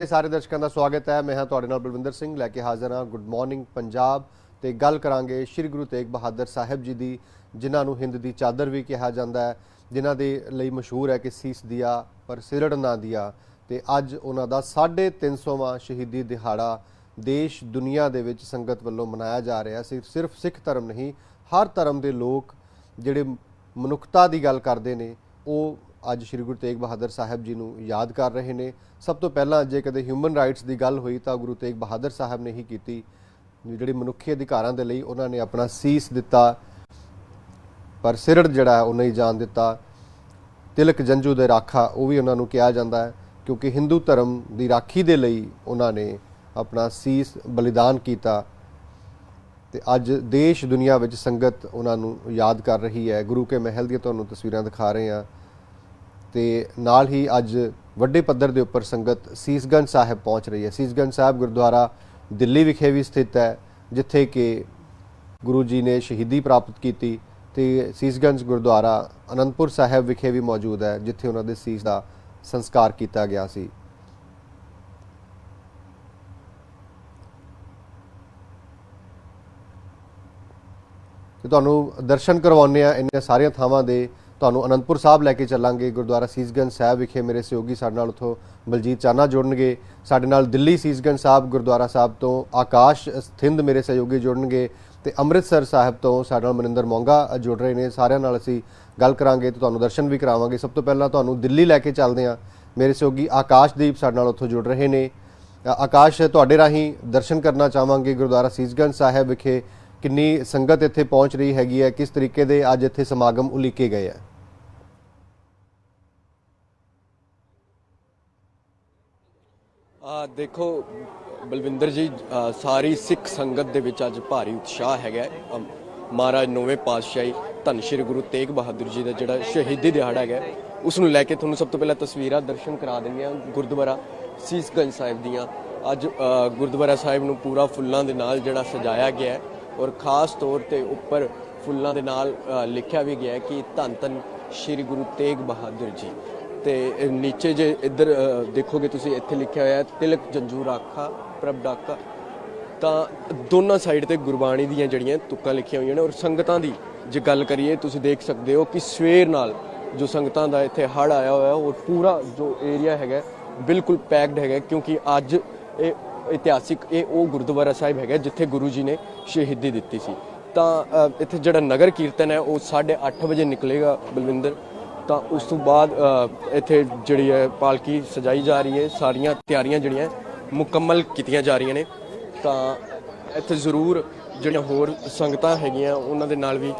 ਇਹ ਸਾਰੇ ਦਰਸ਼ਕਾਂ ਦਾ ਸਵਾਗਤ ਹੈ। ਮੈਂ ਹਾਂ ਤੁਹਾਡੇ ਨਾਲ ਬਲਵਿੰਦਰ ਸਿੰਘ। ਲੈ ਕੇ ਹਾਜ਼ਰ ਹਾਂ ਗੁੱਡ ਮਾਰਨਿੰਗ ਪੰਜਾਬ ਤੇ ਗੱਲ ਕਰਾਂਗੇ ਸ੍ਰੀ ਗੁਰੂ ਤੇਗ ਬਹਾਦਰ ਸਾਹਿਬ ਜੀ ਦੀ, ਜਿਨ੍ਹਾਂ ਨੂੰ ਹਿੰਦ ਦੀ ਚਾਦਰ ਵੀ ਕਿਹਾ ਜਾਂਦਾ ਹੈ, ਜਿਨ੍ਹਾਂ ਦੇ ਲਈ ਮਸ਼ਹੂਰ ਹੈ ਕਿ ਸੀਸ ਦਿਆ ਪਰ ਸਿਰੜ ਨਾ ਦਿਆ। ਤੇ ਅੱਜ ਉਹਨਾਂ ਦਾ 350ਵਾਂ ਸ਼ਹੀਦੀ ਦਿਹਾੜਾ ਦੇਸ਼ ਦੁਨੀਆ ਦੇ ਵਿੱਚ ਸੰਗਤ ਵੱਲੋਂ ਮਨਾਇਆ ਜਾ ਰਿਹਾ ਸੀ। ਸਿਰਫ ਸਿੱਖ ਧਰਮ ਨਹੀਂ, ਹਰ ਧਰਮ ਦੇ ਲੋਕ ਜਿਹੜੇ ਮਨੁੱਖਤਾ ਦੀ ਗੱਲ ਕਰਦੇ ਨੇ, ਉਹ ਅੱਜ ਸ੍ਰੀ ਗੁਰੂ ਤੇਗ ਬਹਾਦਰ ਸਾਹਿਬ ਜੀ ਨੂੰ ਯਾਦ ਕਰ ਰਹੇ ਨੇ। ਸਭ ਤੋਂ ਪਹਿਲਾਂ ਜੇ ਕਦੇ ਹਿਊਮਨ ਰਾਈਟਸ ਦੀ ਗੱਲ ਹੋਈ ਤਾਂ ਗੁਰੂ ਤੇਗ ਬਹਾਦਰ ਸਾਹਿਬ ਨੇ ਹੀ ਕੀਤੀ। ਜਿਹੜੇ ਮਨੁੱਖੀ ਅਧਿਕਾਰਾਂ ਦੇ ਲਈ ਉਹਨਾਂ ਨੇ ਆਪਣਾ ਸੀਸ ਦਿੱਤਾ, ਪਰ ਸਿਰੜ ਜਿਹੜਾ ਉਹ ਨਹੀਂ ਜਾਣ ਦਿੱਤਾ। ਤਿਲਕ ਜੰਜੂ ਦੇ ਰਾਖਾ, ਉਹ ਵੀ ਉਹਨਾਂ ਨੂੰ ਕਿਹਾ ਜਾਂਦਾ ਹੈ, ਕਿਉਂਕਿ ਹਿੰਦੂ ਧਰਮ ਦੀ ਰਾਖੀ ਦੇ ਲਈ ਉਹਨਾਂ ਨੇ ਆਪਣਾ ਸੀਸ ਬਲੀਦਾਨ ਕੀਤਾ। ਤੇ ਅੱਜ ਦੇਸ਼ ਦੁਨੀਆ ਵਿੱਚ ਸੰਗਤ ਉਹਨਾਂ ਨੂੰ ਯਾਦ ਕਰ ਰਹੀ ਹੈ। ਗੁਰੂ ਕੇ ਮਹਿਲ ਦੀਆਂ ਤੁਹਾਨੂੰ ਤਸਵੀਰਾਂ ਦਿਖਾ ਰਹੇ ਹਾਂ। ਤੇ ਨਾਲ ਹੀ ਅੱਜ ਵੱਡੇ ਪੱਧਰ ਦੇ ਉੱਪਰ ਸੰਗਤ ਸੀਸਗੰਜ ਸਾਹਿਬ ਪਹੁੰਚ ਰਹੀ ਹੈ। ਸੀਸਗੰਜ ਸਾਹਿਬ ਗੁਰਦੁਆਰਾ ਦਿੱਲੀ ਵਿਖੇ ਵੀ ਸਥਿਤ ਹੈ, ਜਿੱਥੇ ਕਿ ਗੁਰੂ ਜੀ ਨੇ ਸ਼ਹੀਦੀ ਪ੍ਰਾਪਤ ਕੀਤੀ ਤੇ ਸੀਸਗੰਜ ਗੁਰਦੁਆਰਾ ਅਨੰਦਪੁਰ ਸਾਹਿਬ ਵਿਖੇ ਵੀ ਮੌਜੂਦ ਹੈ, ਜਿੱਥੇ ਉਹਨਾਂ ਦੇ ਸੀਸ ਦਾ ਸੰਸਕਾਰ ਕੀਤਾ ਗਿਆ ਸੀ। ਤੇ ਤੁਹਾਨੂੰ ਦਰਸ਼ਨ ਕਰਵਾਉਂਦੇ ਆ ਇਹਨਾਂ ਸਾਰੀਆਂ ਥਾਵਾਂ ਦੇ ਤੁਹਾਨੂੰ ਅਨੰਦਪੁਰ ਸਾਹਿਬ ਲੈ ਕੇ ਚੱਲਾਂਗੇ, ਗੁਰਦੁਆਰਾ ਸੀਸਗੰਜ ਸਾਹਿਬ ਵਿਖੇ ਮੇਰੇ ਸਹਿਯੋਗੀ ਸਾਡੇ ਨਾਲ ਉਥੋਂ ਬਲਜੀਤ ਚਾਨਾ ਜੁੜਨਗੇ। ਸਾਡੇ ਨਾਲ ਦਿੱਲੀ ਸੀਸਗੰਜ ਸਾਹਿਬ, ਗੁਰਦੁਆਰਾ ਸਾਹਿਬ ਤੋਂ ਆਕਾਸ਼ ਸਥਿੰਦ ਮੇਰੇ ਸਹਿਯੋਗੀ ਜੁੜਨਗੇ ਤੇ ਅੰਮ੍ਰਿਤਸਰ ਸਾਹਿਬ ਤੋਂ ਸਾਡੇ ਨਾਲ ਮਨਿੰਦਰ ਮੋਂਗਾ ਜੁੜ ਰਹੇ ਨੇ। ਸਾਰਿਆਂ ਨਾਲ ਅਸੀਂ ਗੱਲ ਕਰਾਂਗੇ ਤੇ ਤੁਹਾਨੂੰ ਦਰਸ਼ਨ ਵੀ ਕਰਾਵਾਂਗੇ। ਸਭ ਤੋਂ ਪਹਿਲਾਂ ਤੁਹਾਨੂੰ ਦਿੱਲੀ ਲੈ ਕੇ ਚੱਲਦੇ ਹਾਂ। ਮੇਰੇ ਸਹਿਯੋਗੀ ਆਕਾਸ਼ਦੀਪ ਸਾਡੇ ਨਾਲ ਉੱਥੋਂ ਜੁੜ ਰਹੇ ਨੇ। ਆਕਾਸ਼, ਤੁਹਾਡੇ ਰਾਹੀਂ ਦਰਸ਼ਨ ਕਰਨਾ ਚਾਹਾਂਗੇ। ਗੁਰਦੁਆਰਾ ਸੀਸਗੰਜ ਸਾਹਿਬ ਵਿਖੇ ਕਿੰਨੀ ਸੰਗਤ ਇੱਥੇ ਪਹੁੰਚ ਰਹੀ ਹੈਗੀ ਹੈ ਕਿਸ ਤਰੀਕੇ ਦੇ ਅੱਜ ਇੱਥੇ ਸਮਾਗਮ ਉਲੀਕੇ ਗਏ ਹੈ? ਆ ਦੇਖੋ ਬਲਵਿੰਦਰ ਜੀ ਸਾਰੀ ਸਿੱਖ ਸੰਗਤ ਦੇ ਵਿੱਚ ਅੱਜ ਭਾਰੀ ਉਤਸ਼ਾਹ ਹੈਗਾ ਮਹਾਰਾਜ ਨੌਵੇਂ ਪਾਤਸ਼ਾਹੀ ਧੰਨ ਸ਼੍ਰੀ ਗੁਰੂ ਤੇਗ ਬਹਾਦਰ ਜੀ ਦਾ ਜਿਹੜਾ ਸ਼ਹੀਦੀ ਦਿਹਾੜਾ ਹੈਗਾ ਹੈ, ਉਸ ਨੂੰ ਲੈ ਕੇ ਤੁਹਾਨੂੰ ਸਭ ਤੋਂ ਪਹਿਲਾਂ ਤਸਵੀਰਾਂ ਦਰਸ਼ਨ ਕਰਾ ਦਿੰਦੇ ਹਾਂ ਗੁਰਦੁਆਰਾ ਸੀਸਗੰਜ ਸਾਹਿਬ ਦੀਆਂ। ਅੱਜ ਗੁਰਦੁਆਰਾ ਸਾਹਿਬ ਨੂੰ ਪੂਰਾ ਫੁੱਲਾਂ ਦੇ ਨਾਲ ਜਿਹੜਾ ਸਜਾਇਆ ਗਿਆ ਹੈ। ਔਰ ਖਾਸ ਤੌਰ ਤੇ ਉੱਪਰ ਫੁੱਲਾਂ ਦੇ ਨਾਲ ਲਿਖਿਆ ਵੀ ਗਿਆ ਕਿ ਧੰਨ ਧੰਨ ਸ਼੍ਰੀ ਗੁਰੂ ਤੇਗ ਬਹਾਦਰ ਜੀ। ਤੇ ਨੀਚੇ ਜੇ ਇੱਧਰ ਦੇਖੋਗੇ ਤੁਸੀਂ, ਇੱਥੇ ਲਿਖਿਆ ਹੋਇਆ ਹੈ, ਤਿਲਕ ਜੰਜੂ ਰਾਖਾ, ਪ੍ਰਭ ਡਾਕਾ। ਤਾਂ ਦੋਨਾਂ ਸਾਈਡ ਤੇ ਗੁਰਬਾਣੀ ਦੀਆਂ ਜਿਹੜੀਆਂ ਤੁਕਾਂ ਲਿਖੀਆਂ ਹੋਈਆਂ ਨੇ ਔਰ ਸੰਗਤਾਂ ਦੀ ਜੇ ਗੱਲ ਕਰੀਏ, ਤੁਸੀਂ ਦੇਖ ਸਕਦੇ ਹੋ ਕਿ ਸਵੇਰ ਨਾਲ ਜੋ ਸੰਗਤਾਂ ਦਾ ਇੱਥੇ ਹੜ ਆਇਆ ਹੋਇਆ ਔਰ ਪੂਰਾ ਜੋ ਏਰੀਆ ਹੈਗਾ, ਬਿਲਕੁਲ ਪੈਕਡ ਹੈਗਾ, ਕਿਉਂਕਿ ਅੱਜ ਇਹ ਇਤਿਹਾਸਿਕ ਇਹ ਉਹ ਗੁਰਦੁਆਰਾ ਸਾਹਿਬ ਹੈਗਾ ਜਿੱਥੇ ਗੁਰੂ ਜੀ ਨੇ ਸ਼ਹੀਦੀ ਦਿੱਤੀ ਸੀ। ਤਾਂ ਇੱਥੇ ਜਿਹੜਾ ਨਗਰ ਕੀਰਤਨ ਹੈ, ਉਹ 8:30 ਵਜੇ ਨਿਕਲੇਗਾ ਬਲਵਿੰਦਰ। ਤਾਂ ਉਸ ਤੋਂ ਬਾਅਦ ਇੱਥੇ ਜਿਹੜੀ ਹੈ ਪਾਲਕੀ ਸਜਾਈ ਜਾ ਰਹੀ ਹੈ, ਸਾਰੀਆਂ ਤਿਆਰੀਆਂ ਜਿਹੜੀਆਂ ਮੁਕੰਮਲ ਕੀਤੀਆਂ ਜਾ ਰਹੀਆਂ ਨੇ। ਤਾਂ ਇੱਥੇ ਜ਼ਰੂਰ ਜਿਹੜੀਆਂ ਹੋਰ ਸੰਗਤਾਂ ਹੈਗੀਆਂ, ਉਹਨਾਂ ਦੇ ਨਾਲ ਵੀ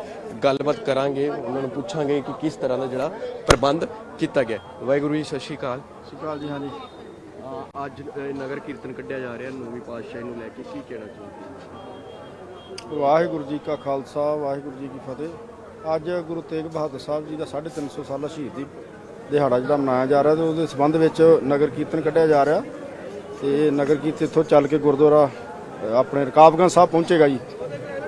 ਗੱਲਬਾਤ ਕਰਾਂਗੇ, ਉਹਨਾਂ ਨੂੰ ਪੁੱਛਾਂਗੇ ਕਿ ਕਿਸ ਤਰ੍ਹਾਂ ਦਾ ਜਿਹੜਾ ਪ੍ਰਬੰਧ ਕੀਤਾ ਗਿਆ। ਵਾਹਿਗੁਰੂ ਜੀ, ਸਤਿ ਸ਼੍ਰੀ ਅਕਾਲ। ਸਤਿ ਸ਼੍ਰੀ ਅਕਾਲ ਜੀ, ਹਾਂਜੀ। ਅੱਜ ਨਗਰ ਕੀਰਤਨ ਕੱਢਿਆ ਜਾ ਰਿਹਾ, ਨੌਵੀਂ ਪਾਤਸ਼ਾਹੀ ਨੂੰ ਲੈ ਕੇ ਕੀ ਕਹਿਣਾ ਚਾਹੁੰਦੇ ਵਾਹਿਗੁਰੂ ਜੀ ਕਾ ਖਾਲਸਾ, ਵਾਹਿਗੁਰੂ ਜੀ ਕੀ ਫਤਿਹ। ਅੱਜ ਗੁਰੂ ਤੇਗ ਬਹਾਦਰ ਸਾਹਿਬ ਜੀ ਦਾ 350 ਸਾਲਾ ਸ਼ਹੀਦੀ ਦਿਹਾੜਾ ਜਿਹੜਾ ਮਨਾਇਆ ਜਾ ਰਿਹਾ ਤੇ ਉਹਦੇ ਸੰਬੰਧ ਵਿੱਚ ਨਗਰ ਕੀਰਤਨ ਕੱਢਿਆ ਜਾ ਰਿਹਾ। ਤੇ ਨਗਰ ਕੀਰਤਨ ਇੱਥੋਂ ਚੱਲ ਕੇ ਗੁਰਦੁਆਰਾ ਆਪਣੇ ਰਕਾਬਗੰਜ ਸਾਹਿਬ ਪਹੁੰਚੇਗਾ ਜੀ।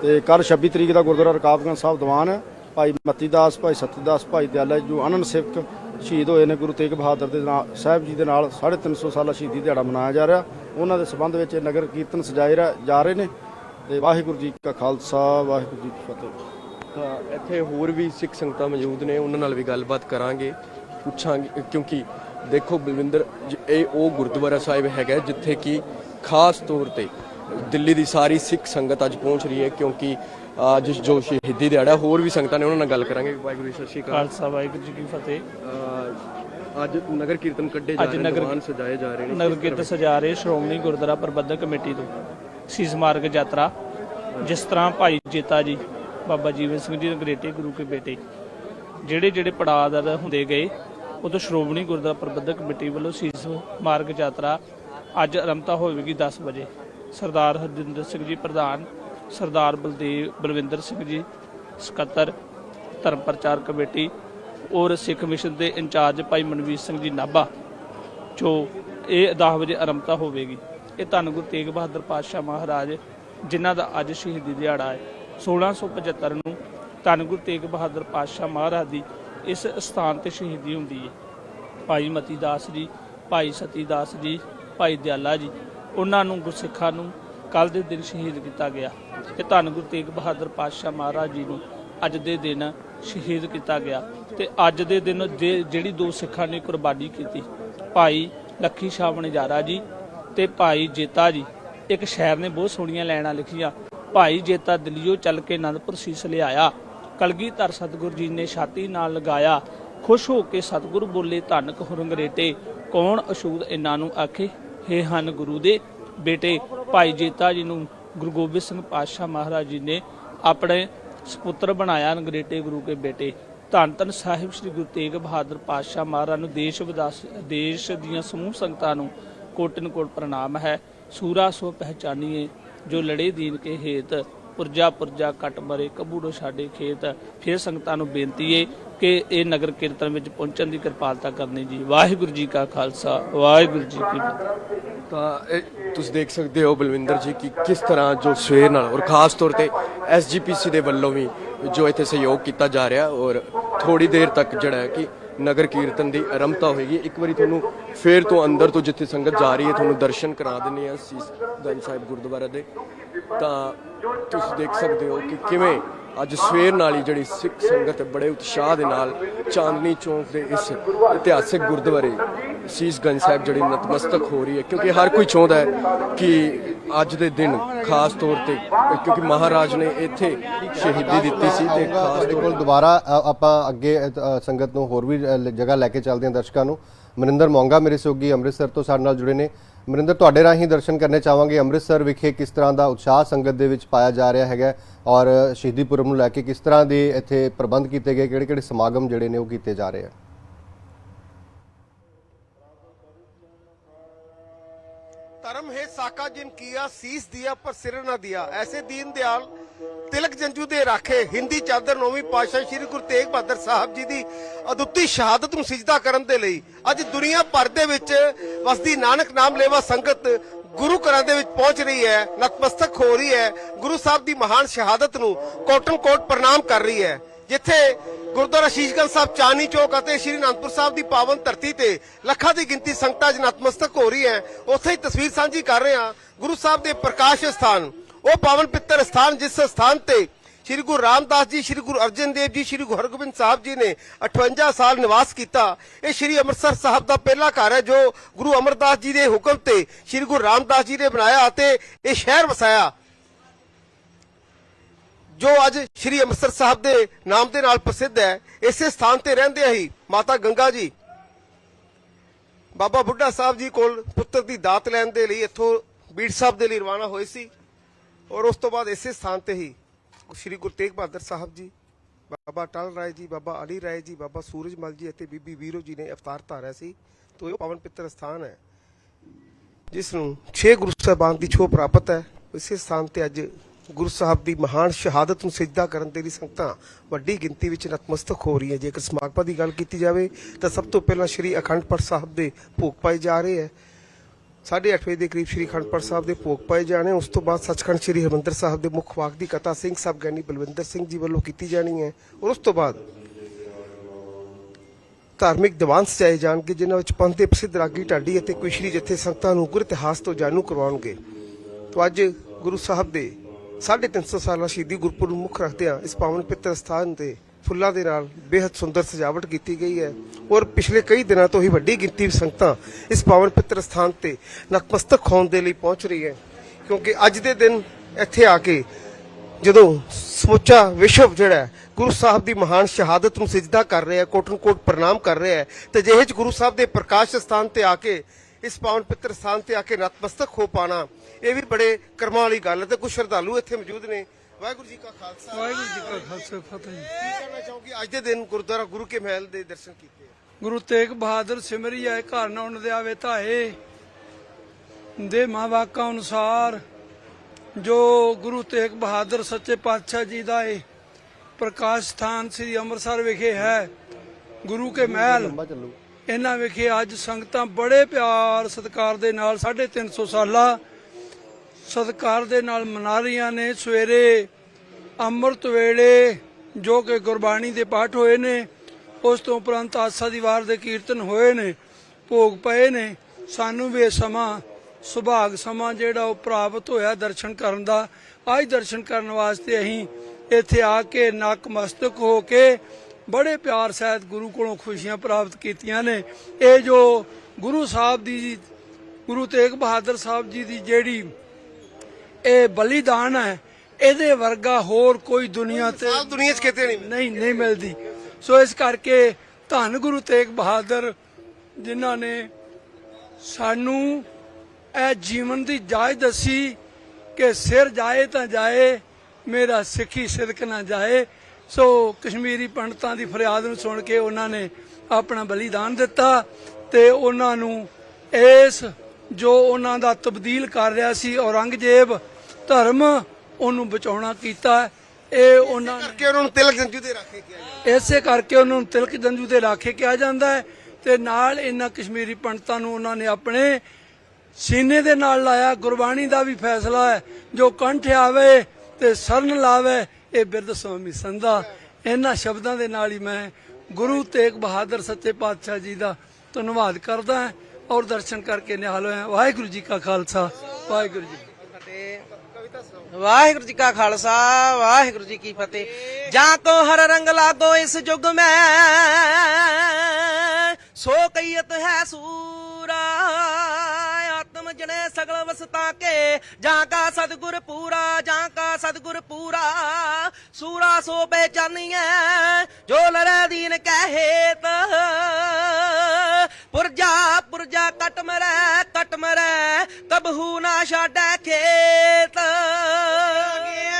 ਤੇ ਕੱਲ 26 ਤਰੀਕ ਦਾ ਗੁਰਦੁਆਰਾ ਰਕਾਬਗੰਜ ਸਾਹਿਬ ਦੀਵਾਨ ਹੈ। ਭਾਈ ਮਤੀ ਦਾਸ, ਭਾਈ ਸਤਿਦਾਸ ਭਾਈ ਦਿਆਲਾ ਜੋ ਅਨੰਦ ਸੇਵਕ ਸ਼ਹੀਦ ਹੋਏ ਨੇ ਗੁਰੂ ਤੇਗ ਬਹਾਦਰ ਦੇ ਨਾਲ, ਸਾਹਿਬ ਜੀ ਦੇ ਨਾਲ 350 ਸਾਲਾ ਸ਼ਹੀਦੀ ਦਿਹਾੜਾ ਮਨਾਇਆ ਜਾ ਰਿਹਾ। ਉਹਨਾਂ ਦੇ ਸੰਬੰਧ ਵਿੱਚ ਇਹ ਨਗਰ ਕੀਰਤਨ ਸਜਾਏ ਰਾ- ਜਾ ਰਹੇ ਨੇ ਤੇ ਵਾਹਿਗੁਰੂ ਜੀ ਕਾ ਖਾਲਸਾ, ਵਾਹਿਗੁਰੂ ਜੀ ਕੀ ਫਤਿਹ। ਤਾਂ ਇੱਥੇ ਹੋਰ ਵੀ ਸਿੱਖ ਸੰਗਤਾਂ ਮੌਜੂਦ ਨੇ, ਉਹਨਾਂ ਨਾਲ ਵੀ ਗੱਲਬਾਤ ਕਰਾਂਗੇ, ਪੁੱਛਾਂਗੇ, ਕਿਉਂਕਿ ਦੇਖੋ ਬਲਵਿੰਦਰ, ਜ- ਇਹ ਉਹ ਗੁਰਦੁਆਰਾ ਸਾਹਿਬ ਹੈਗਾ ਜਿੱਥੇ ਕਿ ਖਾਸ ਤੌਰ ਤੇ ਦਿੱਲੀ ਦੀ ਸਾਰੀ ਸਿੱਖ ਸੰਗਤ ਅੱਜ ਪਹੁੰਚ ਰਹੀ ਹੈ, ਕਿਉਂਕਿ ਅੱਜ ਜੋ ਸ਼ਹੀਦੀ ਦਿਹਾੜਾ ਹੋਰ ਵੀ ਸੰਗਤਾਂ ਨੇ ਉਹਨਾਂ ਨਾਲ ਗੱਲ ਕਰਾਂਗੇ। ਵਾਹਿਗੁਰੂ ਜੀ ਸਤਿ ਸ਼੍ਰੀ ਅਕਾਲ। ਖਾਲਸਾ ਵਾਹਿਗੁਰੂ ਜੀ ਕੀ ਫਤਿਹ। ਅਹ ਅੱਜ ਨਗਰ ਕੀਰਤਨ ਕੱਢੇ ਜਾ ਅੱਜ ਰਹੇ ਨੇ ਨਗਰ- ਦੀਵਾਨ ਸਜਾਏ ਜਾ ਰਹੇ ਨੇ। ਨਗਰ ਕੀਰਤਨ ਸਜਾ ਰਹੇ ਸ਼੍ਰੋਮਣੀ ਗੁਰਦੁਆਰਾ ਪ੍ਰਬੰਧਕ ਕਮੇਟੀ ਤੋਂ। ਸੀਸ ਮਾਰਗ ਯਾਤਰਾ। ਜਿਸ ਤਰ੍ਹਾਂ ਭਾਈ ਜੇਤਾ ਜੀ ਬਾਬਾ ਜੀਵਨ ਸਿੰਘ ਜੀ ਗਰੇਟੇ ਗੁਰੂ ਕੇ ਬੇਟੇ ਜਿਹੜੇ ਜਿਹੜੇ ਪੜਾਅ ਦਰ ਹੁੰਦੇ ਗਏ ਉਦੋਂ ਸ਼੍ਰੋਮਣੀ ਗੁਰਦੁਆਰਾ ਪ੍ਰਬੰਧਕ ਕਮੇਟੀ ਵੱਲੋਂ ਸੀਸ ਮਾਰਗ ਯਾਤਰਾ ਅੱਜ ਆਰੰਭਤਾ ਹੋਵੇਗੀ 10 ਵਜੇ। ਸਰਦਾਰ ਹਰਜਿੰਦਰ ਸਿੰਘ ਜੀ ਪ੍ਰਧਾਨ ਸਰਦਾਰ ਬਲਦੇਵ, ਬਲਵਿੰਦਰ ਸਿੰਘ ਜੀ, ਸਕੱਤਰ, ਧਰਮ ਪ੍ਰਚਾਰ ਕਮੇਟੀ ਔਰ ਸਿੱਖ ਮਿਸ਼ਨ ਦੇ ਇੰਚਾਰਜ ਭਾਈ ਮਨਵੀਰ ਸਿੰਘ ਜੀ ਨਾਭਾ, ਜੋ ਇਹ 10 ਵਜੇ ਆਰੰਭਤਾ ਹੋਵੇਗੀ। ਇਹ ਧੰਨ ਗੁਰੂ ਤੇਗ ਬਹਾਦਰ ਪਾਤਸ਼ਾਹ ਮਹਾਰਾਜ, ਜਿਨ੍ਹਾਂ ਦਾ ਅੱਜ ਸ਼ਹੀਦੀ ਦਿਹਾੜਾ ਹੈ। 1675 ਨੂੰ ਧੰਨ ਗੁਰੂ ਤੇਗ ਬਹਾਦਰ ਪਾਤਸ਼ਾਹ ਮਹਾਰਾਜ ਦੀ ਇਸ ਸਥਾਨ ਤੇ ਸ਼ਹੀਦੀ ਹੁੰਦੀ ਹੈ। ਭਾਈ ਮਤੀ ਦਾਸ ਜੀ, ਭਾਈ ਸਤੀ ਦਾਸ ਜੀ, ਭਾਈ ਦਿਆਲਾ ਜੀ, ਉਹਨਾਂ ਨੂੰ ਗੁਰਸਿੱਖਾਂ ਨੂੰ ਕੱਲ ਦੇ ਦਿਨ ਸ਼ਹੀਦ ਕੀਤਾ ਗਿਆ ਤੇ ਧੰਨ ਗੁਰੂ ਤੇਗ ਬਹਾਦਰ ਪਾਤਸ਼ਾਹ ਮਹਾਰਾਜ ਜੀ ਨੂੰ ਅੱਜ ਦੇ ਦਿਨ ਸ਼ਹੀਦ ਕੀਤਾ ਗਿਆ ਤੇ ਅੱਜ ਦੇ ਦਿਨ ਜਿਹੜੀ ਦੋ ਸਿੱਖਾਂ ਨੇ ਕੁਰਬਾਨੀ ਕੀਤੀ, ਭਾਈ ਲੱਖੀ ਸ਼ਾਹ ਵਣਜਾਰਾ ਜੀ ਤੇ ਭਾਈ ਜੇਤਾ ਜੀ। ਇੱਕ ਸ਼ਾਇਰ ਨੇ ਬਹੁਤ ਸੋਹਣੀਆਂ ਲਾਈਨਾਂ ਲਿਖੀਆਂ, ਭਾਈ ਜੇਤਾ ਦਿੱਲੀਓ ਚੱਲ ਕੇ ਆਨੰਦਪੁਰ ਸੀਸ ਲਿਆਇਆ ਕਲਗੀਧਰ ਸਤਿਗੁਰ ਜੀ ਨੇ ਛਾਤੀ ਨਾਲ ਲਗਾਇਆ, ਖੁਸ਼ ਹੋ ਕੇ ਸਤਿਗੁਰ ਬੋਲੇ ਧੰਨ ਕਹੁਰੰਗਰੇਟੇ ਕੌਣ ਅਸ਼ੂਦ ਇਹਨਾਂ ਨੂੰ ਆਖੇ, ਹੇ ਹਨ ਗੁਰੂ ਦੇ ਬੇਟੇ ਭਾਈ ਜੇਤਾ ਜੀ ਨੂੰ ਗੁਰੂ ਗੋਬਿੰਦ ਸਿੰਘ ਪਾਤਸ਼ਾਹ ਮਹਾਰਾਜ ਜੀ ਨੇ ਆਪਣੇ ਸਪੁੱਤਰ ਬਣਾਇਆ ਅੰਗਰੇਟੇ ਗੁਰੂ ਕੇ ਬੇਟੇ ਧੰਨ ਧੰਨ ਸਾਹਿਬ ਸ੍ਰੀ ਗੁਰੂ ਤੇਗ ਬਹਾਦਰ ਪਾਤਸ਼ਾਹ ਮਹਾਰਾਜ ਨੂੰ ਦੇਸ਼ ਵਿਦਾਸ, ਦੇਸ਼ ਦੀਆਂ ਸਮੂਹ ਸੰਗਤਾਂ ਨੂੰ ਕੋਟਨ ਕੋਟ ਪ੍ਰਣਾਮ ਹੈ। ਸੂਰਾ ਸੋ ਪਹਿਚਾਨੀਏ, ਜੋ ਲੜੇ ਦੀਨ ਕੇ ਹੇਤ, ਪੁਰਜਾ ਪੁਰਜਾ ਕੱਟ ਮਰੇ, ਕਬੂੜੋ ਸਾਡੇ ਖੇਤ, ਫਿਰ ਸੰਗਤਾਂ ਨੂੰ ਬੇਨਤੀ ਏ ਕਿ ਇਹ ਨਗਰ ਕੀਰਤਨ ਵਿੱਚ ਪਹੁੰਚਣ ਦੀ ਕਿਰਪਾਲਤਾ ਕਰਨੀ ਜੀ। ਵਾਹਿਗੁਰੂ ਜੀ ਕਾ ਖਾਲਸਾ, ਵਾਹਿਗੁਰੂ ਜੀ ਕੀ ਫਤਿਹ। ਤਾਂ ਇਹ ਤੁਸੀਂ ਦੇਖ ਸਕਦੇ ਹੋ ਬਲਵਿੰਦਰ ਜੀ ਕਿ ਕਿਸ ਤਰ੍ਹਾਂ ਜੋ ਸਵੇਰ ਨਾਲ ਔਰ ਖਾਸ ਤੌਰ ਤੇ ਐਸਜੀਪੀਸੀ ਦੇ ਵੱਲੋਂ ਵੀ ਜੋ ਇੱਥੇ ਸਹਿਯੋਗ ਕੀਤਾ ਜਾ ਰਿਹਾ ਔਰ ਥੋੜੀ ਦੇਰ ਤੱਕ ਜਿਹੜਾ ਹੈ ਕਿ ਨਗਰ ਕੀਰਤਨ ਦੀ ਆਰੰਭਤਾ ਹੋਏਗੀ। ਇੱਕ ਵਾਰੀ ਤੁਹਾਨੂੰ ਫੇਰ ਤੋਂ ਅੰਦਰ ਤੋਂ ਜਿੱਥੇ ਸੰਗਤ ਜਾ ਰਹੀ ਹੈ, ਤੁਹਾਨੂੰ ਦਰਸ਼ਨ ਕਰਾ ਦਿੰਦੇ ਆ ਸੀਸ ਸਾਹਿਬ ਗੁਰਦੁਆਰਾ ਦੇ। ਤਾਂ ਤੁਸੀਂ ਦੇਖ ਸਕਦੇ ਹੋ ਕਿ ਕਿਵੇਂ ਅੱਜ ਸਵੇਰ ਨਾਲ ਹੀ ਜਿਹੜੀ ਸਿੱਖ ਸੰਗਤ ਬੜੇ ਉਤਸ਼ਾਹ ਦੇ ਨਾਲ ਚਾਂਦਨੀ ਚੌਂਕ ਦੇ ਇਸ ਇਤਿਹਾਸਿਕ ਗੁਰਦੁਆਰੇ ਸੀਸਗੰਜ ਸਾਹਿਬ ਜਿਹੜੀ ਨਤਮਸਤਕ ਹੋ ਰਹੀ ਹੈ ਕਿਉਂਕਿ ਹਰ ਕੋਈ ਚਾਹੁੰਦਾ ਹੈ ਕਿ ਅੱਜ ਦੇ ਦਿਨ ਖਾਸ ਤੌਰ ਤੇ ਕਿਉਂਕਿ ਮਹਾਰਾਜ ਨੇ ਇੱਥੇ ਸ਼ਹੀਦੀ ਦਿੱਤੀ ਸੀ ਤੇ ਖਾਸ ਤੌਰ ਕੋਲ ਦੁਬਾਰਾ ਆਪਾਂ ਅੱਗੇ ਸੰਗਤ ਨੂੰ ਹੋਰ ਵੀ ਜਗ੍ਹਾ ਲੈ ਕੇ ਚੱਲਦੇ ਹਾਂ ਦਰਸ਼ਕਾਂ ਨੂੰ। ਮਨਿੰਦਰ ਮੌਂਗਾ ਮੇਰੇ ਸਹਿਯੋਗੀ ਅੰਮ੍ਰਿਤਸਰ ਤੋਂ ਸਾਡੇ ਨਾਲ ਜੁੜੇ ਨੇ। ਮਨਿੰਦਰ ਤੁਹਾਡੇ ਰਾਹੀਂ ਦਰਸ਼ਨ ਕਰਨੇ ਚਾਹਾਂਗੇ। ਅੰਮ੍ਰਿਤਸਰ ਵਿਖੇ ਕਿਸ ਤਰ੍ਹਾਂ ਦਾ ਉਤਸ਼ਾਹ ਸੰਗਤ ਦੇ ਵਿੱਚ ਪਾਇਆ ਜਾ ਰਿਹਾ ਹੈਗਾ ਔਰ ਸ਼ਹੀਦੀ ਪੁਰਬ ਨੂੰ ਲੈ ਕੇ ਕਿਸ ਤਰ੍ਹਾਂ ਦੇ ਇੱਥੇ ਪ੍ਰਬੰਧ ਕੀਤੇ ਗਏ ਕਿਹੜੇ ਕਿਹੜੇ ਸਮਾਗਮ ਜਿਹੜੇ ਨੇ ਉਹ ਕੀਤੇ ਜਾ ਰਹੇ ਆ? धर्म है साका जिन किया शीस दिया पर सिर न दिया ऐसे दीन दयाल ਤਿਲਕ ਜੰਜੂ ਦੇ ਰਾਖੇ ਹਿੰਦੀ ਚਾਦਰ ਨੌਵੀਂ ਪਾਤਸ਼ਾਹ ਸ੍ਰੀ ਗੁਰੂ ਤੇਗ ਬਹਾਦਰ ਸਾਹਿਬ ਜੀ ਦੀ ਅਦੁੱਤੀ ਸ਼ਹਾਦਤ ਨੂੰ ਸਿਜਦਾ ਕਰਨ ਦੇ ਲਈ ਅੱਜ ਦੁਨੀਆ ਭਰ ਦੇ ਵਿੱਚ ਵਸਦੀ ਨਾਨਕ ਨਾਮ ਲੈਵਾ ਸੰਗਤ ਗੁਰੂ ਘਰਾਂ ਦੇ ਵਿੱਚ ਪਹੁੰਚ ਰਹੀ ਹੈ ਨਤਮਸਤਕ ਹੋ ਰਹੀ ਹੈ ਗੁਰੂ ਸਾਹਿਬ ਦੀ ਮਹਾਨ ਸ਼ਹਾਦਤ ਨੂੰ ਕੋਟਨ ਕੋਟ ਪ੍ਰਣਾਮ ਕਰ ਰਹੀ ਹੈ ਜਿੱਥੇ ਗੁਰਦੁਆਰਾ ਸ਼ੀਸ਼ਗੰਜ ਸਾਹਿਬ ਚਾਨੀ ਚੌਕ ਅਤੇ ਸ਼੍ਰੀ ਅਨੰਦਪੁਰ ਸਾਹਿਬ ਦੀ ਪਾਵਨ ਧਰਤੀ ਤੇ ਲੱਖਾਂ ਦੀ ਗਿਣਤੀ ਸੰਗਤਾਂ ਅੱਜ ਹੋ ਰਹੀ ਹੈ। ਉੱਥੇ ਹੀ ਤਸਵੀਰ ਸਾਂਝੀ ਕਰ ਰਹੇ ਹਾਂ ਗੁਰੂ ਸਾਹਿਬ ਦੇ ਪ੍ਰਕਾਸ਼ ਸਥਾਨ। ਉਹ ਪਾਵਨ ਪਿੱਤਰ ਸਥਾਨ ਜਿਸ ਸਥਾਨ ਤੇ ਸ਼੍ਰੀ ਗੁਰੂ ਰਾਮਦਾਸ ਜੀ, ਸ਼੍ਰੀ ਗੁਰੂ ਅਰਜਨ ਦੇਵ ਜੀ, ਸ਼੍ਰੀ ਗੁਰੂ ਹਰਗੋਬਿੰਦ ਸਾਹਿਬ ਜੀ ਨੇ 58 ਸਾਲ ਨਿਵਾਸ ਕੀਤਾ। ਇਹ ਸ਼੍ਰੀ ਅੰਮ੍ਰਿਤਸਰ ਸਾਹਿਬ ਦਾ ਪਹਿਲਾ ਘਰ ਹੈ ਜੋ ਗੁਰੂ ਅਮਰਦਾਸ ਜੀ ਦੇ ਹੁਕਮ ਤੇ ਸ਼੍ਰੀ ਗੁਰੂ ਰਾਮਦਾਸ ਜੀ ਨੇ ਬਣਾਇਆ ਅਤੇ ਇਹ ਸ਼ਹਿਰ ਵਸਾਇਆ। ਜੋ ਅੱਜ ਸ਼੍ਰੀ ਅੰਮ੍ਰਿਤਸਰ ਸਾਹਿਬ ਦੇ ਨਾਮ ਦੇ ਨਾਲ ਪ੍ਰਸਿੱਧ ਹੈ, ਇਸੇ ਸਥਾਨ ਤੇ ਰਹਿੰਦੇ ਹੀ ਮਾਤਾ ਗੰਗਾ ਜੀ। ਬਾਬਾ ਬੁੱਢਾ ਸਾਹਿਬ ਜੀ ਕੋਲ ਪੁੱਤਰ ਦੀ ਦਾਤ ਲੈਣ ਦੇ ਲਈ ਇੱਥੋਂ ਬੀੜ ਸਾਹਿਬ ਦੇ ਲਈ ਰਵਾਨਾ ਹੋਏ ਸੀ ਔਰ ਉਸ ਤੋਂ ਬਾਅਦ ਇਸੇ ਸਥਾਨ ਤੇ ਹੀ ਸ਼੍ਰੀ ਗੁਰੂ ਤੇਗ ਬਹਾਦਰ ਸਾਹਿਬ ਜੀ, ਬਾਬਾ ਟਲ ਰਾਏ ਜੀ, ਬਾਬਾ ਅਲੀ ਰਾਏ ਜੀ, ਬਾਬਾ ਸੂਰਜਮਲ ਜੀ ਅਤੇ ਬੀਬੀ ਵੀਰੋ ਜੀ ਨੇ ਅਵਤਾਰ ਧਾਰਿਆ ਸੀ ਤੋਂ ਇਹ ਪਾਵਨ ਪਿੱਤਰ ਸਥਾਨ ਹੈ, ਜਿਸ ਨੂੰ 6 ਗੁਰੂ ਸਾਹਿਬਾਨ ਦੀ ਛੋਹ ਪ੍ਰਾਪਤ ਹੈ। ਇਸੇ ਸਥਾਨ ਤੇ ਅੱਜ ਗੁਰੂ ਸਾਹਿਬ ਦੀ ਮਹਾਨ ਸ਼ਹਾਦਤ ਨੂੰ ਸਿਜਦਾ ਕਰਨ ਦੇ ਲਈ ਸੰਗਤਾਂ ਵੱਡੀ ਗਿਣਤੀ ਵਿੱਚ ਨਤਮਸਤਕ ਹੋ ਰਹੀ ਹੈ ਜੇਕਰ ਸਮਾਗਮਾਂ ਦੀ ਗੱਲ ਕੀਤੀ ਜਾਵੇ, ਤਾਂ ਸਭ ਤੋਂ ਪਹਿਲਾਂ ਸ਼੍ਰੀ ਅਖੰਡ ਪਾਠ ਸਾਹਿਬ ਦੇ ਭੋਗ ਪਾਏ ਜਾ ਰਹੇ ਹੈ। 8:30 ਵਜੇ ਦੇ ਕਰੀਬ ਸ਼੍ਰੀ ਅਖੰਡ ਪਾਠ ਸਾਹਿਬ ਦੇ ਭੋਗ ਪਾਏ ਜਾਣੇ, ਉਸ ਤੋਂ ਬਾਅਦ ਸੱਚਖੰਡ ਸ਼੍ਰੀ ਹਰਿਮੰਦਰ ਸਾਹਿਬ ਦੇ ਮੁੱਖ ਵਾਕ ਦੀ ਕਥਾ ਸਿੰਘ ਸਾਹਿਬ ਗਿਆਨੀ ਬਲਵਿੰਦਰ ਸਿੰਘ ਜੀ ਵੱਲੋਂ ਕੀਤੀ ਜਾਣੀ ਹੈ ਔਰ ਉਸ ਤੋਂ ਬਾਅਦ ਧਾਰਮਿਕ ਦੀਵਾਨ ਸਜਾਏ ਜਾਣਗੇ, ਜਿਨ੍ਹਾਂ ਵਿੱਚ ਪੰਥ ਦੇ ਪ੍ਰਸਿੱਧ ਰਾਗੀ ਢਾਡੀ ਅਤੇ ਕੁਸ਼ਰੀ ਜਥੇ ਸੰਤਾਂ ਨੂੰ ਗੁਰ ਇਤਿਹਾਸ ਤੋਂ ਜਾਣੂ ਕਰਵਾਉਣਗੇ। ਤੋਂ ਅੱਜ ਗੁਰੂ ਸਾਹਿਬ ਦੇ 350 ਸਾਲਾ ਸ਼ਹੀਦੀ ਗੁਰਪੁਰਬ ਨੂੰ ਮੁੱਖ ਰੱਖਦਿਆਂ ਇਸ ਪਾਵਨ ਪਿੱਤਰ ਸਥਾਨ ਤੇ ਫੁੱਲਾਂ ਦੇ ਨਾਲ ਬੇहद ਸੁੰਦਰ ਸਜਾਵਟ ਕੀਤੀ ਗਈ ਹੈ ਔਰ ਪਿਛਲੇ ਕਈ ਦਿਨਾਂ ਤੋਂ ਹੀ ਵੱਡੀ ਗਿਣਤੀ ਵਿੱਚ ਸੰਗਤਾਂ ਇਸ ਪਾਵਨ ਪਿੱਤਰ ਸਥਾਨ ਤੇ ਨਤਮਸਤਕ ਹੋਣ ਦੇ ਲਈ ਪਹੁੰਚ ਰਹੀ ਹੈ। ਕਿਉਂਕਿ ਅੱਜ ਦੇ ਦਿਨ ਇੱਥੇ ਆ ਕੇ ਜਦੋਂ ਸਮੁੱਚਾ ਵਿਸ਼ਵ ਜਿਹੜਾ ਗੁਰੂ ਸਾਹਿਬ ਦੀ ਮਹਾਨ ਸ਼ਹਾਦਤ ਨੂੰ ਸਿਜਦਾ ਕਰ ਰਿਹਾ ਹੈ ਕੋਟਨ ਕੋਟ ਪ੍ਰਣਾਮ ਕਰ ਰਿਹਾ ਹੈ, ਤੇ ਜਿਹੇ ਚ ਗੁਰੂ ਸਾਹਿਬ ਦੇ ਪ੍ਰਕਾਸ਼ ਸਥਾਨ ਤੇ ਆ ਕੇ ਇਸ ਪਾਵਨ ਪਿੱਤਰ ਸਥਾਨ ਤੇ ਆ ਕੇ ਨਤਮਸਤਕ ਹੋ ਪਾਣਾ। ਇਹ ਵੀ ਬੜੇ ਕਰਮਾਂ ਵਾਲੀ ਗੱਲ ਹੈ ਤੇ ਕੁਝ ਸ਼ਰਧਾਲੂ ਇੱਥੇ ਮੌਜੂਦ ਨੇ। ਵਾਹਿਗੁਰੂ ਜੀ ਕਾ ਖਾਲਸਾ। ਵਾਹਿਗੁਰੂ ਜੀ ਕਾ ਖਾਲਸਾ ਫਤਿਹ। ਕੀ ਕਹਿਣਾ ਚਾਹੋਗੇ? ਅੱਜ ਦੇ ਦਿਨ ਗੁਰਦੁਆਰਾ ਗੁਰੂ ਕੇ ਮਹਿਲ ਦੇ ਦਰਸ਼ਨ ਕੀਤੇ। ਗੁਰੂ ਤੇਗ ਬਹਾਦਰ ਸਿਮਰੀ ਆਏ ਘਰ ਨਾ ਉਨ ਦੇ ਆਵੇ ਧਾਏ। ਦੇ ਮਹਾਵਾਕਾਂ ਅਨੁਸਾਰ ਜੋ ਗੁਰੂ ਤੇਗ ਬਹਾਦਰ ਸੱਚੇ ਪਾਤਸ਼ਾਹ ਜੀ ਦਾ ਇਹ ਪ੍ਰਕਾਸ਼ ਸਥਾਨ ਸ੍ਰੀ ਅੰਮ੍ਰਿਤਸਰ ਵਿਖੇ ਹੈ ਗੁਰੂ ਕੇ ਮਹਿਲ। ਲੰਬਾ ਚੱਲੂ। ਇਹਨਾਂ ਵਿਖੇ ਅੱਜ ਸੰਗਤਾਂ ਬੜੇ ਪਿਆਰ ਸਤਿਕਾਰ ਦੇ ਨਾਲ 350 ਸਾਲਾ ਸਤਿਕਾਰ ਦੇ ਨਾਲ ਮਨਾ ਰਹੀਆਂ ਨੇ। ਸਵੇਰੇ ਅੰਮ੍ਰਿਤ ਵੇਲੇ ਜੋ ਕਿ ਗੁਰਬਾਣੀ ਦੇ ਪਾਠ ਹੋਏ ਨੇ, ਉਸ ਤੋਂ ਉਪਰੰਤ ਆਸਾ ਦੀ ਵਾਰ ਦੇ ਕੀਰਤਨ ਹੋਏ ਨੇ, ਭੋਗ ਪਏ ਨੇ। ਸਾਨੂੰ ਵੀ ਇਹ ਸਮਾਂ, ਸੁਭਾਗ ਸਮਾਂ ਜਿਹੜਾ ਉਹ ਪ੍ਰਾਪਤ ਹੋਇਆ ਦਰਸ਼ਨ ਕਰਨ ਦਾ। ਅੱਜ ਦਰਸ਼ਨ ਕਰਨ ਵਾਸਤੇ ਅਸੀਂ ਇੱਥੇ ਆ ਕੇ ਨਕਮਸਤਕ ਹੋ ਕੇ ਬੜੇ ਪਿਆਰ ਸਹਿਤ ਗੁਰੂ ਕੋਲੋਂ ਖੁਸ਼ੀਆਂ ਪ੍ਰਾਪਤ ਕੀਤੀਆਂ ਨੇ। ਇਹ ਜੋ ਗੁਰੂ ਸਾਹਿਬ ਦੀ ਗੁਰੂ ਤੇਗ ਬਹਾਦਰ ਸਾਹਿਬ ਜੀ ਦੀ ਜਿਹੜੀ ਇਹ ਬਲੀਦਾਨ ਹੈ ਇਹਦੇ ਵਰਗਾ ਹੋਰ ਕੋਈ ਦੁਨੀਆ ਤੇ ਦੁਨੀਆ 'ਚ ਕਿਤੇ ਨਹੀਂ ਨਹੀਂ ਨਹੀਂ ਮਿਲਦੀ। ਸੋ ਇਸ ਕਰਕੇ ਧੰਨ ਗੁਰੂ ਤੇਗ ਬਹਾਦਰ ਜਿਨ੍ਹਾਂ ਨੇ ਸਾਨੂੰ ਇਹ ਜੀਵਨ ਦੀ ਜਾਚ ਦੱਸੀ ਕਿ ਸਿਰ ਜਾਏ ਤਾਂ ਜਾਏ ਮੇਰਾ ਸਿੱਖੀ ਸਿਦਕ ਨਾ ਜਾਏ। ਸੋ ਕਸ਼ਮੀਰੀ ਪੰਡਤਾਂ ਦੀ ਫਰਿਆਦ ਨੂੰ ਸੁਣ ਕੇ ਉਹਨਾਂ ਨੇ ਆਪਣਾ ਬਲੀਦਾਨ ਦਿੱਤਾ ਤੇ ਉਹਨਾਂ ਨੂੰ ਇਸ ਜੋ ਉਹਨਾਂ ਦਾ ਤਬਦੀਲ ਕਰ ਰਿਹਾ ਸੀ ਔਰੰਗਜ਼ੇਬ ਧਰਮ ਉਹਨੂੰ ਬਚਾਉਣਾ ਕੀਤਾ। ਇਹ ਉਹਨਾਂ ਨੇ ਕਰਕੇ ਉਹਨਾਂ ਨੂੰ ਤਿਲਕ ਜੰਜੂ ਦੇ ਰੱਖੇ ਗਿਆ ਇਸੇ ਕਰਕੇ ਉਹਨਾਂ ਨੂੰ ਤਿਲਕ ਜੰਜੂ ਦੇ ਰਾਖੇ ਕਿਹਾ ਜਾਂਦਾ ਹੈ ਤੇ ਨਾਲ ਇਹਨਾਂ ਕਸ਼ਮੀਰੀ ਪੰਡਤਾਂ ਨੂੰ ਉਹਨਾਂ ਨੇ ਆਪਣੇ ਸੀਨੇ ਦੇ ਨਾਲ ਲਾਇਆ। ਗੁਰਬਾਣੀ ਦਾ ਵੀ ਫੈਸਲਾ ਹੈ ਜੋ ਕੰਠ ਆਵੇ ਤੇ ਸਰਨ ਲਾਵੇ ਇਹ ਬਿਰਧ ਸੁਆਮੀ ਸੰਦਾ ਇਹਨਾਂ ਸ਼ਬਦਾਂ ਦੇ ਨਾਲ ਹੀ ਮੈਂ ਗੁਰੂ ਤੇਗ ਬਹਾਦਰ ਸੱਚੇ ਪਾਤਸ਼ਾਹ ਜੀ ਦਾ ਧੰਨਵਾਦ ਕਰਦਾ ਹਾਂ ਔਰ ਦਰਸ਼ਨ ਕਰਕੇ ਨਿਹਾਲ ਹੋਇਆ ਵਾਹਿਗੁਰੂ ਜੀ ਕਾ ਖਾਲਸਾ, ਵਾਹਿਗੁਰੂ ਜੀ ਵਾਹਿਗੁਰੂ ਜੀ ਕਾ ਖਾਲਸਾ, ਵਾਹਿਗੁਰੂ ਜੀ ਕੀ ਫਤਿਹ। ਜਾਂ ਕੋ ਹਰ ਰੰਗ ਲਾਗੋ ਇਸ ਜੁਗ ਮੈਂ, ਸੋ ਕਈਤ ਹੈ ਸੂਰਾ। ਆਤਮ ਸਗਲ ਵਸਤਾ ਕੇ, ਜਾਂ ਕਾ ਸਤਗੁਰ ਪੂਰਾ, ਜਾਂ ਕਾ ਸਤਗੁਰ ਪੂਰਾ। ਸੂਰਾ ਸੋ ਪਹਿਚਾਨੀਐ ਜੋ ਲੜੈ ਦੀਨ ਕਹੇ ਪੁਰਜਾ ਪੁਰਜਾ ਕਟ ਮਰੈ ਕਟ ਮਰੈ, ਕਬਹੂ ਨਾ ਛਾਡੈ ਖੇਤ।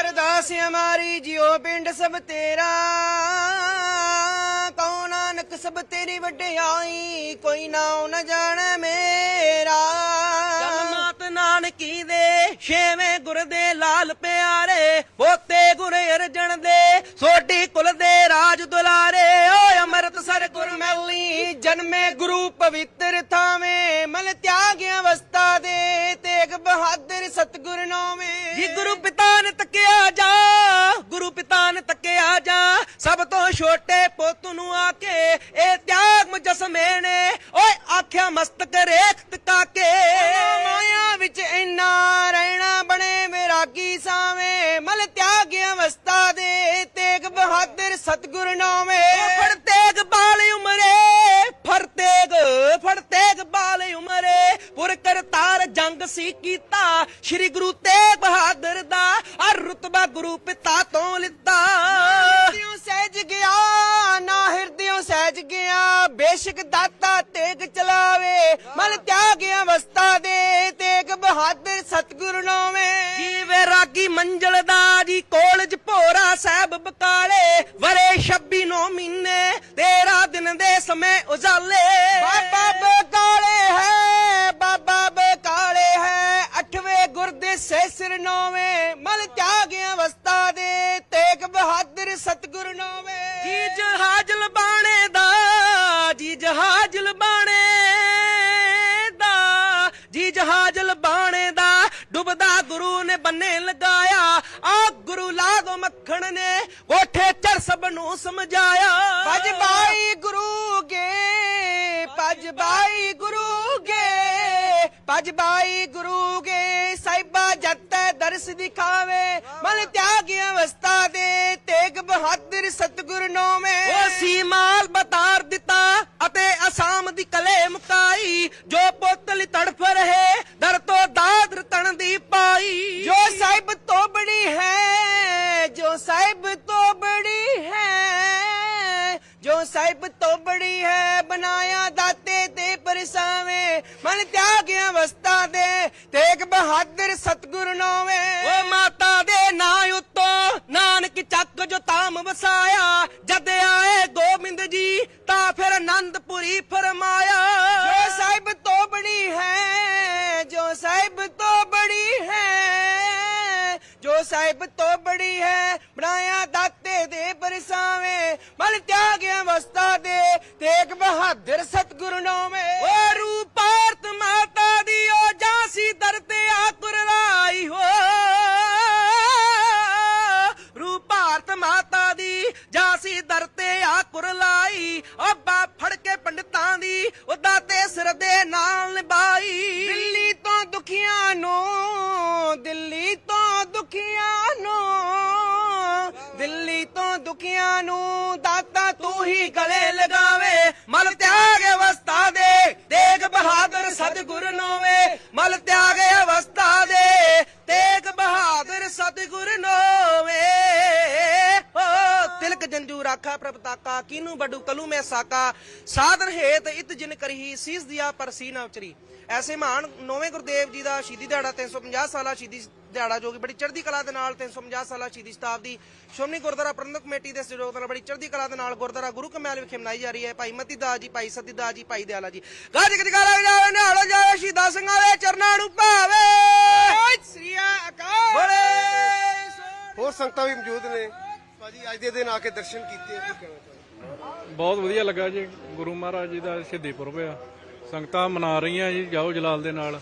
ਅਰਦਾਸ ਹਮਾਰੀ ਜਿਉ ਪਿੰਡ ਸਭ ਤੇਰਾ। ਕਉ ਨਾਨਕ ਸਭ ਤੇਰੀ ਵਡਿਆਈ, ਕੋਈ ਨਾਉ ਨਾ ਜਾਣ ਮੇਰਾ। ਨਾਨਕੀ ਦੇ? ਛੇਵੇਂ ਗੁਰ ਦੇ ਲਾਲ ਪਿਆਰੇ ਪੋਤੇ ਗੁਰ ਅਰਜਣ ਦੇ ਰਤਬਾ ਗੁਰੂ ਪਿਤਾ ਤੋਂ ਲਿੱਤਾ। ਹਿਰਦਿਓਂ ਸਹਿਜ ਗਿਆ ਨਾ ਹਿਰਦਿਓਂ ਸਹਿਜ ਗਿਆ ਬੇਸ਼ੱਕ ਦਾਤਾ ਤੇਗ ਚਲਾਵੇ ਮਨ ਤਿਆਗ ਅਵਸਥਾ ਦੇ ਤੇਗ ਬਹਾਦਰ ਸਤਗੁਰ ਨਾਵੇਂ। ਜੀ ਵੈਰਾਗੀ ਮੰਜ਼ਲ ਦਾ ਜੀ ਕੋਲਜ ਭੋਰਾ ਸਾਹਿਬ ਬਕਾਲੇ ਵਰੇ 26 ਨੌ ਮਹੀਨੇ ਤੇਰਾ ਦਿਨ ਦੇ ਸਮੇਂ ਉਜਾਲੇ। ਬਾਬਾ ਬਕਾਲੇ ਹੈ ਸਤਗੁਰ ਨੌਵੇਂ ਜੀ ਜਹਾਜ਼ ਲਬਾਣੇ ਦਾ ਜੀ ਜਹਾਜ਼ ਲਬਾਣੇ ਦਾ ਜੀ ਜਹਾਜ਼ ਲਬਾਣੇ ਦਾ ਡੁੱਬਦਾ ਗੁਰੂ ਨੇ ਬੰਨੇ ਲਗਾਇਆ। ਆ ਗੁਰੂ ਲਾਦੋ ਮੱਖਣ ਨੇ ਕੋਠੇ ਚੜ ਸਭ ਨੂੰ ਸਮਝਾਇਆ। ਭਜ ਬਾਈ ਗੁਰੂ ਗੇ ਭਜ ਬਾਈ ਗੁਰੂ ਗੇ ਭਜ ਬਾਈ ਗੁਰੂ ਗੇ ਜੱਤੈ ਦਰਸ ਦਿਖਾਵੇ ਮਨ ਤਿਆਗ ਅਵਸਥਾ ਦੇ ਤੇਗ ਬਹਾਦਰ ਸਤਗੁਰ ਨੋਵੇਂ। ਉਹ ਸੀਮਾਲ ਬਤਾਰ ਦਿੱਤਾ ਅਤੇ ਅਸਾਮ ਦੀ ਕਲੇ ਮੁਕਾਈ ਜੋ ਪੁੱਤਲ ਤੜਫ ਰਹੇ ਦਰ ਤੋਂ ਦਾਦ ਰਤਣ ਦੀ ਪਾਈ। ਜੋ ਸਾਹਿਬ ਤੋਂ ਬੜੀ ਹੈ ਜੋ ਸਾਹਿਬ ਤੋਂ ਬੜੀ ਹੈ ਜੋ ਸਾਹਿਬ ਤੋਂ ਬੜੀ ਹੈ ਬਣਾਇਆ ਦਾਤੇ ਤੇ ਪਰਸਾਵੇਂ। ਮਨ ਤਿਆਗ ਅਵਸਥਾ ਦੇ ਤੇਗ ਬਹਾਦਰ ਸਤਗੁਰ ਨੋਵੇਂ। ਓ ਮਾਤਾ ਦੇ ਨਾਂ ਉੱਤੋਂ ਨਾਨਕ ਚੱਕ ਜੋ ਤਾਮ ਵਸਾਇਆ। ਜਦ ਆਏ ਗੋਬਿੰਦ ਜੀ ਤਾਂ ਫਿਰ ਆਨੰਦਪੁਰੀ ਫਰਮਾਇਆ। ਜੋ ਸਾਹਿਬ ਤੋਂ ਬੜੀ ਹੈ ਜੋ ਸਾਹਿਬ ਤੋਂ ਬੜੀ ਹੈ ਜੋ ਸਾਹਿਬ ਤੋਂ ਬੜੀ ਹੈ ਬਣਾਇਆ ਦਾਤੇ ਦੇ ਪਰਸਾਵੇਂ ਮਨ ਤਿਆਗ ਅਵਸਥਾ ਦੇ ਤੇਗ ਬਹਾਦਰ ਸਤਗੁਰ ਨੋਵੇਂ। ਓ ਦੀ ਅਸੀਂ ਦਰ ਤੇ ਆ ਕੁਰਲਾਈ ਹੋ। ਰੂ ਮਾਤਾ ਦੀ, ਜਾਂ ਅਸੀਂ ਦਰ ਤੇ ਆ ਕੁਰਲਾਈ ਓ ਬਾ ਫੜ ਕੇ ਪੰਡਤਾਂ ਦੀ, ਉਹਦਾ ਤੇ ਸਿਰ ਦੇ ਨਾਲ ਨਿਭਾਈ। ਦਿੱਲੀ ਤੋਂ ਦੁਖੀਆਂ ਨੂੰ, ਦਿੱਲੀ ਤੋਂ ਦੁਖੀਆਂ ਨੂੰ, ਦਿੱਲੀ ਤੋਂ ਦੁਖੀਆਂ ਨੂੰ ਦਾਤਾ ਤੂੰ ਹੀ ਗਲੇ ਲਗਾਵੇ। ਮਲ ਤਿਆਗ ਵਸਤਾ ਦੇ ਬਹਾਦਰ ਸਤਿਗੁਰ ਨੋਵੇ ਮਲ ਤਿਆਗ ਅਵਸਥਾ ਦੇ। ਤੇਗ ਬਹਾਦਰ ਸਤਿਗੁਰ ਨੋਵੇ ਰਾਖਾ ਪ੍ਰਭ ਤਾਕਾ ਕੀਨੂ ਬਡੂ ਕਲੂ ਮੈਂ ਸਾਕਾ ਸਾਧਨ ਹੇਤ ਇਤ ਜਿਨ ਕਰਹੀ ਸੀਸ ਦਿਆ ਪਰ ਸੀ ਨਾ ਉਚਰੀ। ਐਸੇ ਮਹਾਨ ਨੌਵੇਂ ਗੁਰਦੇਵ ਜੀ ਦਾ ਸ਼ਹੀਦੀ ਦਿਹਾੜਾ 350 ਸਾਲਾ ਸ਼ਹੀਦੀ ਦਿਹਾੜਾ ਜੋ ਕਿ ਬੜੀ ਚੜ੍ਹਦੀ ਕਲਾ ਦੇ ਨਾਲ 350 ਸਾਲਾ ਸ਼ਹੀਦੀ ਸ਼ਤਾਬਦੀ ਸ਼੍ਰੋਮਣੀ ਗੁਰਦੁਆਰਾ ਪ੍ਰਬੰਧਕ ਕਮੇਟੀ ਦੇ ਸਹਿਯੋਗ ਨਾਲ ਬੜੀ ਚੜ੍ਹਦੀ ਕਲਾ ਦੇ ਨਾਲ ਗੁਰਦੁਆਰਾ ਗੁਰੂ ਕਮੈਲ ਵਿਖੇ ਮਨਾਈ ਜਾ ਰਹੀ ਹੈ। ਭਾਈ ਮਤੀ ਦਾਸ ਜੀ ਭਾਈ ਸਤੀ ਦਾਸ ਜੀ ਭਾਈ ਦਿਆਲਾ ਜੀ। ਗੱਜ ਗੱਜ ਗਾਲਾ ਜਾਵੇ ਨਾਲ ਜਾਵੇ ਸ਼ਹੀਦਾਂ ਸਿੰਘਾਂ ਦੇ ਚਰਨਾਂ ਨੂੰ ਭਾਵੇ। ਸ੍ਰੀ ਅਕਾਲ। ਹੋਰ ਸੰਗਤਾਂ ਵੀ ਮੌਜੂਦ ਨੇ। ਭਾਜੀ ਅੱਜ ਦੇ ਦਿਨ ਆ ਕੇ ਦਰਸ਼ਨ ਕੀਤੇ ਆ, ਕੀ ਕਹਿਣਾ ਚਾਹੁੰਦੇ ਬਹੁਤ ਵਧੀਆ ਲੱਗਾ ਜੀ ਗੁਰੂ ਮਹਾਰਾਜ ਜੀ ਦਾ ਸ਼ਹੀਦੀ ਪੁਰਬ ਆ। ਸੰਗਤਾਂ ਮਨਾ ਰਹੀਆਂ ਜੀ ਜਾਓ ਜਲਾਲ ਦੇ ਨਾਲ।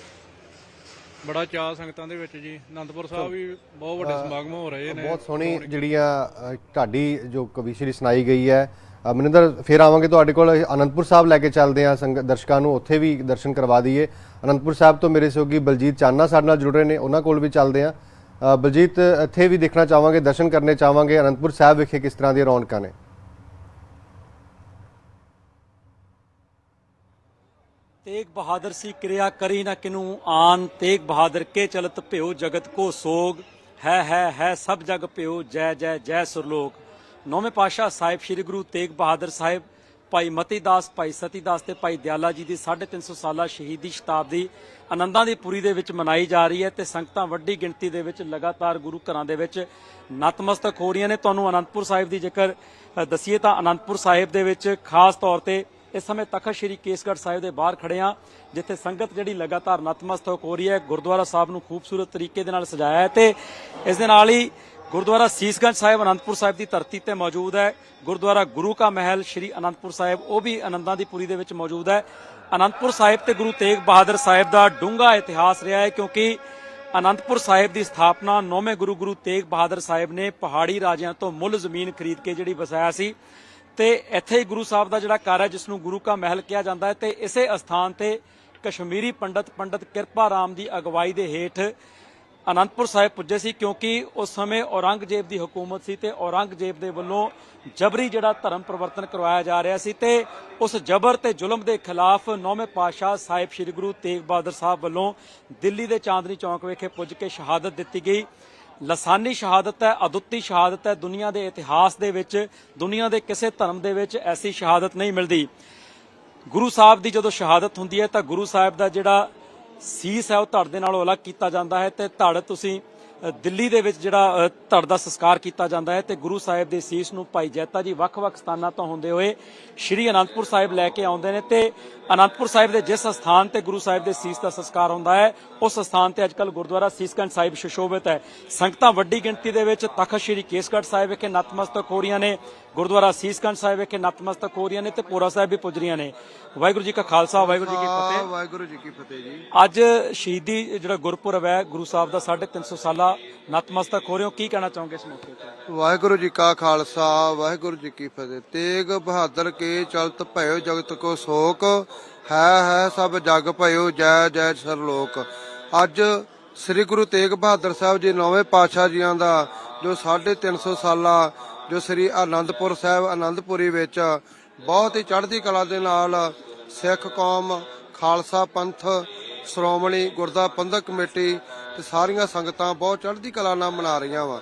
ਬੜਾ ਚਾਅ ਸੰਗਤਾਂ ਦੇ ਵਿੱਚ ਜੀ। ਆਨੰਦਪੁਰ ਸਾਹਿਬ ਵੀ ਬਹੁਤ ਵੱਡੇ ਸਮਾਗਮ ਹੋ ਰਹੇ ਨੇ। ਬਹੁਤ ਸੋਹਣੀ ਜਿਹੜੀਆਂ ਢਾਡੀ ਜੋ ਕਵੀਸ਼ਰੀ ਸੁਣਾਈ ਗਈ ਹੈ। ਮਨਿੰਦਰ ਫਿਰ ਆਵਾਂਗੇ ਤੁਹਾਡੇ ਕੋਲ। ਅਨੰਦਪੁਰ ਸਾਹਿਬ ਲੈ ਕੇ ਚੱਲਦੇ ਹਾਂ ਸੰਗ ਦਰਸ਼ਕਾਂ ਨੂੰ। ਉੱਥੇ ਵੀ ਦਰਸ਼ਨ ਕਰਵਾ ਦਈਏ। ਅਨੰਦਪੁਰ ਸਾਹਿਬ ਤੋਂ ਮੇਰੇ ਸਹਿਯੋਗੀ ਬਲਜੀਤ ਚਾਨਣਾ ਸਾਡੇ ਨਾਲ ਜੁੜ ਰਹੇ ਨੇ। ਉਹਨਾਂ ਕੋਲ ਵੀ ਚੱਲਦੇ ਹਾਂ। ਅ, ਬਲਜੀਤ, ਇੱਥੇ ਵੀ ਦੇਖਣਾ ਚਾਹਾਂਗੇ, ਦਰਸ਼ਨ ਕਰਨੇ ਚਾਹਾਂਗੇ, ਅਨੰਦਪੁਰ ਸਾਹਿਬ ਵਿਖੇ ਕਿਸ ਤਰ੍ਹਾਂ ਦੀਆਂ ਰੌਣਕਾਂ ਨੇ? ਤੇਗ ਬਹਾਦਰ ਸੀ ਕਿਰਿਆ ਕਰੀ ਨਾ ਕਿਨੂੰ ਆਨ, ਤੇਗ ਬਹਾਦਰ ਕੇ ਚਲਤ ਭਿਓ ਜਗਤ ਕੋ ਸੋਗ, ਹੈ ਹੈ ਹੈ, ਸਭ ਜਗ ਭਿਓ ਜੈ ਜੈ ਜੈ ਸੁਰਲੋਕ। ਨੌਵੇਂ ਪਾਤਸ਼ਾਹ ਸਾਹਿਬ, ਸ੍ਰੀ ਗੁਰੂ ਤੇਗ ਬਹਾਦਰ ਸਾਹਿਬ ਭਾਈ ਮਤੀ ਦਾਸ ਭਾਈ ਸਤੀ ਦਾਸ ਤੇ ਭਾਈ ਦਿਆਲਾ ਜੀ ਦੀ 350 ਸਾਲਾ ਸ਼ਹੀਦੀ ਸ਼ਤਾਬਦੀ ਆਨੰਦਾਂ ਦੀ ਪੁਰੀ ਦੇ ਵਿੱਚ ਮਨਾਈ ਜਾ ਰਹੀ ਹੈ ਤੇ ਸੰਗਤਾਂ ਵੱਡੀ ਗਿਣਤੀ ਦੇ ਵਿੱਚ ਲਗਾਤਾਰ ਗੁਰੂ ਘਰਾਂ ਦੇ ਵਿੱਚ ਨਤਮਸਤਕ ਹੋ ਰਹੀਆਂ ਨੇ। ਤੁਹਾਨੂੰ ਅਨੰਦਪੁਰ ਸਾਹਿਬ ਦੀ ਜੇਕਰ ਅ, ਦਸੀਏ ਤਾਂ ਅਨੰਦਪੁਰ ਸਾਹਿਬ ਦੇ ਵਿੱਚ ਖਾਸ ਤੌਰ ਤੇ ਇਸ ਸਮੇਂ ਤਖਤ ਸ੍ਰੀ ਕੇਸਗੜ੍ਹ ਸਾਹਿਬ ਦੇ ਬਾਹਰ ਖੜੇ ਆ ਜਿੱਥੇ ਸੰਗਤ ਜਿਹੜੀ ਲਗਾਤਾਰ ਨਤਮਸਤਕ ਹੋ ਰਹੀ ਹੈ ਗੁਰਦੁਆਰਾ ਸਾਹਿਬ ਨੂੰ ਖੂਬਸੂਰਤ ਤਰੀਕੇ ਦੇ ਨਾਲ ਸਜਾਇਆ ਹੈ ਤੇ ਇਸ ਦੇ ਨਾਲ ਹੀ ਗੁਰਦੁਆਰਾ ਸੀਸਗੰਜ ਸਾਹਿਬ ਅਨੰਦਪੁਰ ਸਾਹਿਬ ਦੀ ਧਰਤੀ ਤੇ ਮੌਜੂਦ ਹੈ। ਗੁਰਦੁਆਰਾ ਗੁਰੂ ਕਾ ਮਹਿਲ ਸ੍ਰੀ ਅਨੰਦਪੁਰ ਸਾਹਿਬ, ਉਹ ਵੀ ਆਨੰਦਾਂ ਦੀ ਪੁਰੀ ਦੇ ਵਿੱਚ ਮੌਜੂਦ ਹੈ। ਅਨੰਦਪੁਰ ਸਾਹਿਬ ਤੇ ਗੁਰੂ ਤੇਗ ਬਹਾਦਰ ਸਾਹਿਬ ਦਾ ਡੂੰਘਾ ਇਤਿਹਾਸ ਰਿਹਾ ਹੈ ਕਿਉਂਕਿ ਅਨੰਦਪੁਰ ਸਾਹਿਬ ਦੀ ਸਥਾਪਨਾ ਨੌਵੇਂ ਗੁਰੂ ਗੁਰੂ ਤੇਗ ਬਹਾਦਰ ਸਾਹਿਬ ਨੇ ਪਹਾੜੀ ਰਾਜਿਆਂ ਤੋਂ ਮੁੱਲ ਜ਼ਮੀਨ ਖਰੀਦ ਕੇ ਜਿਹੜੀ ਵਸਾਇਆ ਸੀ ਤੇ ਇੱਥੇ ਹੀ ਗੁਰੂ ਸਾਹਿਬ ਦਾ ਜਿਹੜਾ ਘਰ ਹੈ, ਜਿਸ ਨੂੰ ਗੁਰੂ ਕਾ ਮਹਿਲ ਕਿਹਾ ਜਾਂਦਾ ਹੈ ਤੇ ਇਸੇ ਅਸਥਾਨ ਤੇ ਕਸ਼ਮੀਰੀ ਪੰਡਤ ਪੰਡਤ ਕਿਰਪਾ ਰਾਮ ਦੀ ਅਗਵਾਈ ਦੇ ਹੇਠ ਅਨੰਦਪੁਰ ਸਾਹਿਬ ਪੁੱਜੇ ਸੀ ਕਿਉਂਕਿ ਉਸ ਸਮੇਂ ਔਰੰਗਜ਼ੇਬ ਦੀ ਹਕੂਮਤ ਸੀ ਤੇ ਔਰੰਗਜ਼ੇਬ ਦੇ ਵੱਲੋਂ ਜਬਰੀ ਜਿਹੜਾ ਧਰਮ ਪਰਿਵਰਤਨ ਕਰਵਾਇਆ ਜਾ ਰਿਹਾ ਸੀ ਤੇ ਉਸ ਜਬਰ ਤੇ ਜ਼ੁਲਮ ਦੇ ਖਿਲਾਫ ਨੌਵੇਂ ਪਾਤਸ਼ਾਹ ਸਾਹਿਬ ਸ੍ਰੀ ਗੁਰੂ ਤੇਗ ਬਹਾਦਰ ਸਾਹਿਬ ਵੱਲੋਂ ਦਿੱਲੀ ਦੇ ਚਾਂਦਨੀ ਚੌਂਕ ਵਿਖੇ ਪੁੱਜ ਕੇ ਸ਼ਹਾਦਤ ਦਿੱਤੀ ਗਈ। ਲਸਾਨੀ ਸ਼ਹਾਦਤ ਹੈ, ਅਦੁੱਤੀ ਸ਼ਹਾਦਤ ਹੈ। ਦੁਨੀਆ ਦੇ ਇਤਿਹਾਸ ਦੇ ਵਿੱਚ, ਦੁਨੀਆ ਦੇ ਕਿਸੇ ਧਰਮ ਦੇ ਵਿੱਚ ਐਸੀ ਸ਼ਹਾਦਤ ਨਹੀਂ ਮਿਲਦੀ। ਗੁਰੂ ਸਾਹਿਬ ਦੀ ਜਦੋਂ ਸ਼ਹਾਦਤ ਹੁੰਦੀ ਹੈ ਤਾਂ ਗੁਰੂ ਸਾਹਿਬ ਦਾ ਜਿਹੜਾ ਸੀਸ ਹੈ ਉਹ ਧੜ ਦੇ ਨਾਲੋਂ ਅਲੱਗ ਕੀਤਾ ਜਾਂਦਾ ਹੈ ਤੇ ਧੜ ਤੁਸੀਂ ਦਿੱਲੀ ਦੇ ਵਿੱਚ ਜਿਹੜਾ ਅ, ਧੜ ਦਾ ਸੰਸਕਾਰ ਕੀਤਾ ਜਾਂਦਾ ਹੈ ਤੇ ਗੁਰੂ ਸਾਹਿਬ ਦੇ ਸੀਸ ਨੂੰ ਭਾਈ ਜੈਤਾ ਜੀ ਵੱਖ-ਵੱਖ ਸਥਾਨਾਂ ਤੋਂ ਹੁੰਦੇ ਹੋਏ ਸ਼੍ਰੀ ਅਨੰਦਪੁਰ ਸਾਹਿਬ ਲੈ ਕੇ ਆਉਂਦੇ ਨੇ ਤੇ ਅਨੰਦਪੁਰ ਸਾਹਿਬ ਦੇ ਜਿਸ ਸਥਾਨ ਤੇ ਗੁਰੂ ਸਾਹਿਬ ਦੇ ਸੀਸ ਦਾ ਸੰਸਕਾਰ ਹੁੰਦਾ ਹੈ ਉਸ ਸਥਾਨ ਤੇ ਅੱਜਕੱਲ ਗੁਰਦੁਆਰਾ ਸੀਸਗੰਜ ਸਾਹਿਬ ਸੁਸ਼ੋਭਿਤ ਹੈ। ਸੰਗਤਾਂ ਵੱਡੀ ਗਿਣਤੀ ਦੇ ਵਿੱਚ ਤਖਤ ਸ਼੍ਰੀ ਕੇਸਗੜ੍ਹ ਸਾਹਿਬ ਵਿਖੇ ਨਤਮਸਤਕ ਹੋ ਰਹੀਆਂ ਨੇ ਗੁਰਦੁਆਰਾ ਸੀਸਗੰਜ ਸਾਹਿਬ ਵਿਖੇ ਨਤਮਸਤਕ ਹੋ ਰਹੀਆਂ ਨੇ ਤੇ ਪੂਰਾ ਸਾਹਿਬ ਵੀ ਪੁੱਜ ਰਹੀਆਂ ਨੇ। ਵਾਹਿਗੁਰੂ ਜੀ ਕਾ ਖਾਲਸਾ ਵਾਹਿਗੁਰੂ ਜੀ ਕੀ ਫਤਿਹ। ਵਾਹਿਗੁਰੂ ਜੀ ਕੀ ਫਤਿਹ ਜੀ। ਅੱਜ ਸ਼ਹੀਦੀ ਜਿਹੜਾ ਗੁਰਪੁਰਬ ਹੈ ਗੁਰੂ ਸਾਹਿਬ ਦਾ 350 ਸਾਲਾ ਨਤਮਸਤਕ ਹੋ ਰਹੇ ਹੋ। ਕੀ ਕਹਿਣਾ ਚਾਹੋਗੇ ਇਸ ਮੌਕੇ ਤੇ? ਵਾਹਿਗੁਰੂ ਜੀ ਕਾ ਖਾਲਸਾ ਵਾਹਿਗੁਰੂ ਜੀ ਕੀ ਫਤਿਹ। ਤੇਗ ਬਹਾਦਰ ਕੇ ਚਲਤ ਭਇਓ ਜਗਤ ਕੋ ਸੋਕ ਹੈ ਹੈ, ਸਭ ਜਗ ਭਇਓ, ਜੈ ਜੈ ਸਰਲੋਕ। ਅੱਜ ਸ੍ਰੀ ਗੁਰੂ ਤੇਗ ਬਹਾਦਰ ਸਾਹਿਬ ਜੀ ਨੌਵੇਂ ਪਾਤਸ਼ਾਹ ਜੀਆਂ ਦਾ, ਜੋ 350 ਸਾਲਾ, ਜੋ ਸ੍ਰੀ ਆਨੰਦਪੁਰ ਸਾਹਿਬ, ਆਨੰਦਪੁਰੀ ਵਿੱਚ ਬਹੁਤ ਹੀ ਚੜ੍ਹਦੀ ਕਲਾ ਦੇ ਨਾਲ ਸਿੱਖ ਕੌਮ, ਖਾਲਸਾ ਪੰਥ, ਸ਼੍ਰੋਮਣੀ ਗੁਰਦਾ ਪੰਥਕ ਕਮੇਟੀ ਤੇ ਸਾਰੀਆਂ ਸੰਗਤਾਂ ਬਹੁਤ ਚੜ੍ਹਦੀ ਕਲਾ ਨਾਲ ਮਨਾ ਰਹੀਆਂ ਵਾ।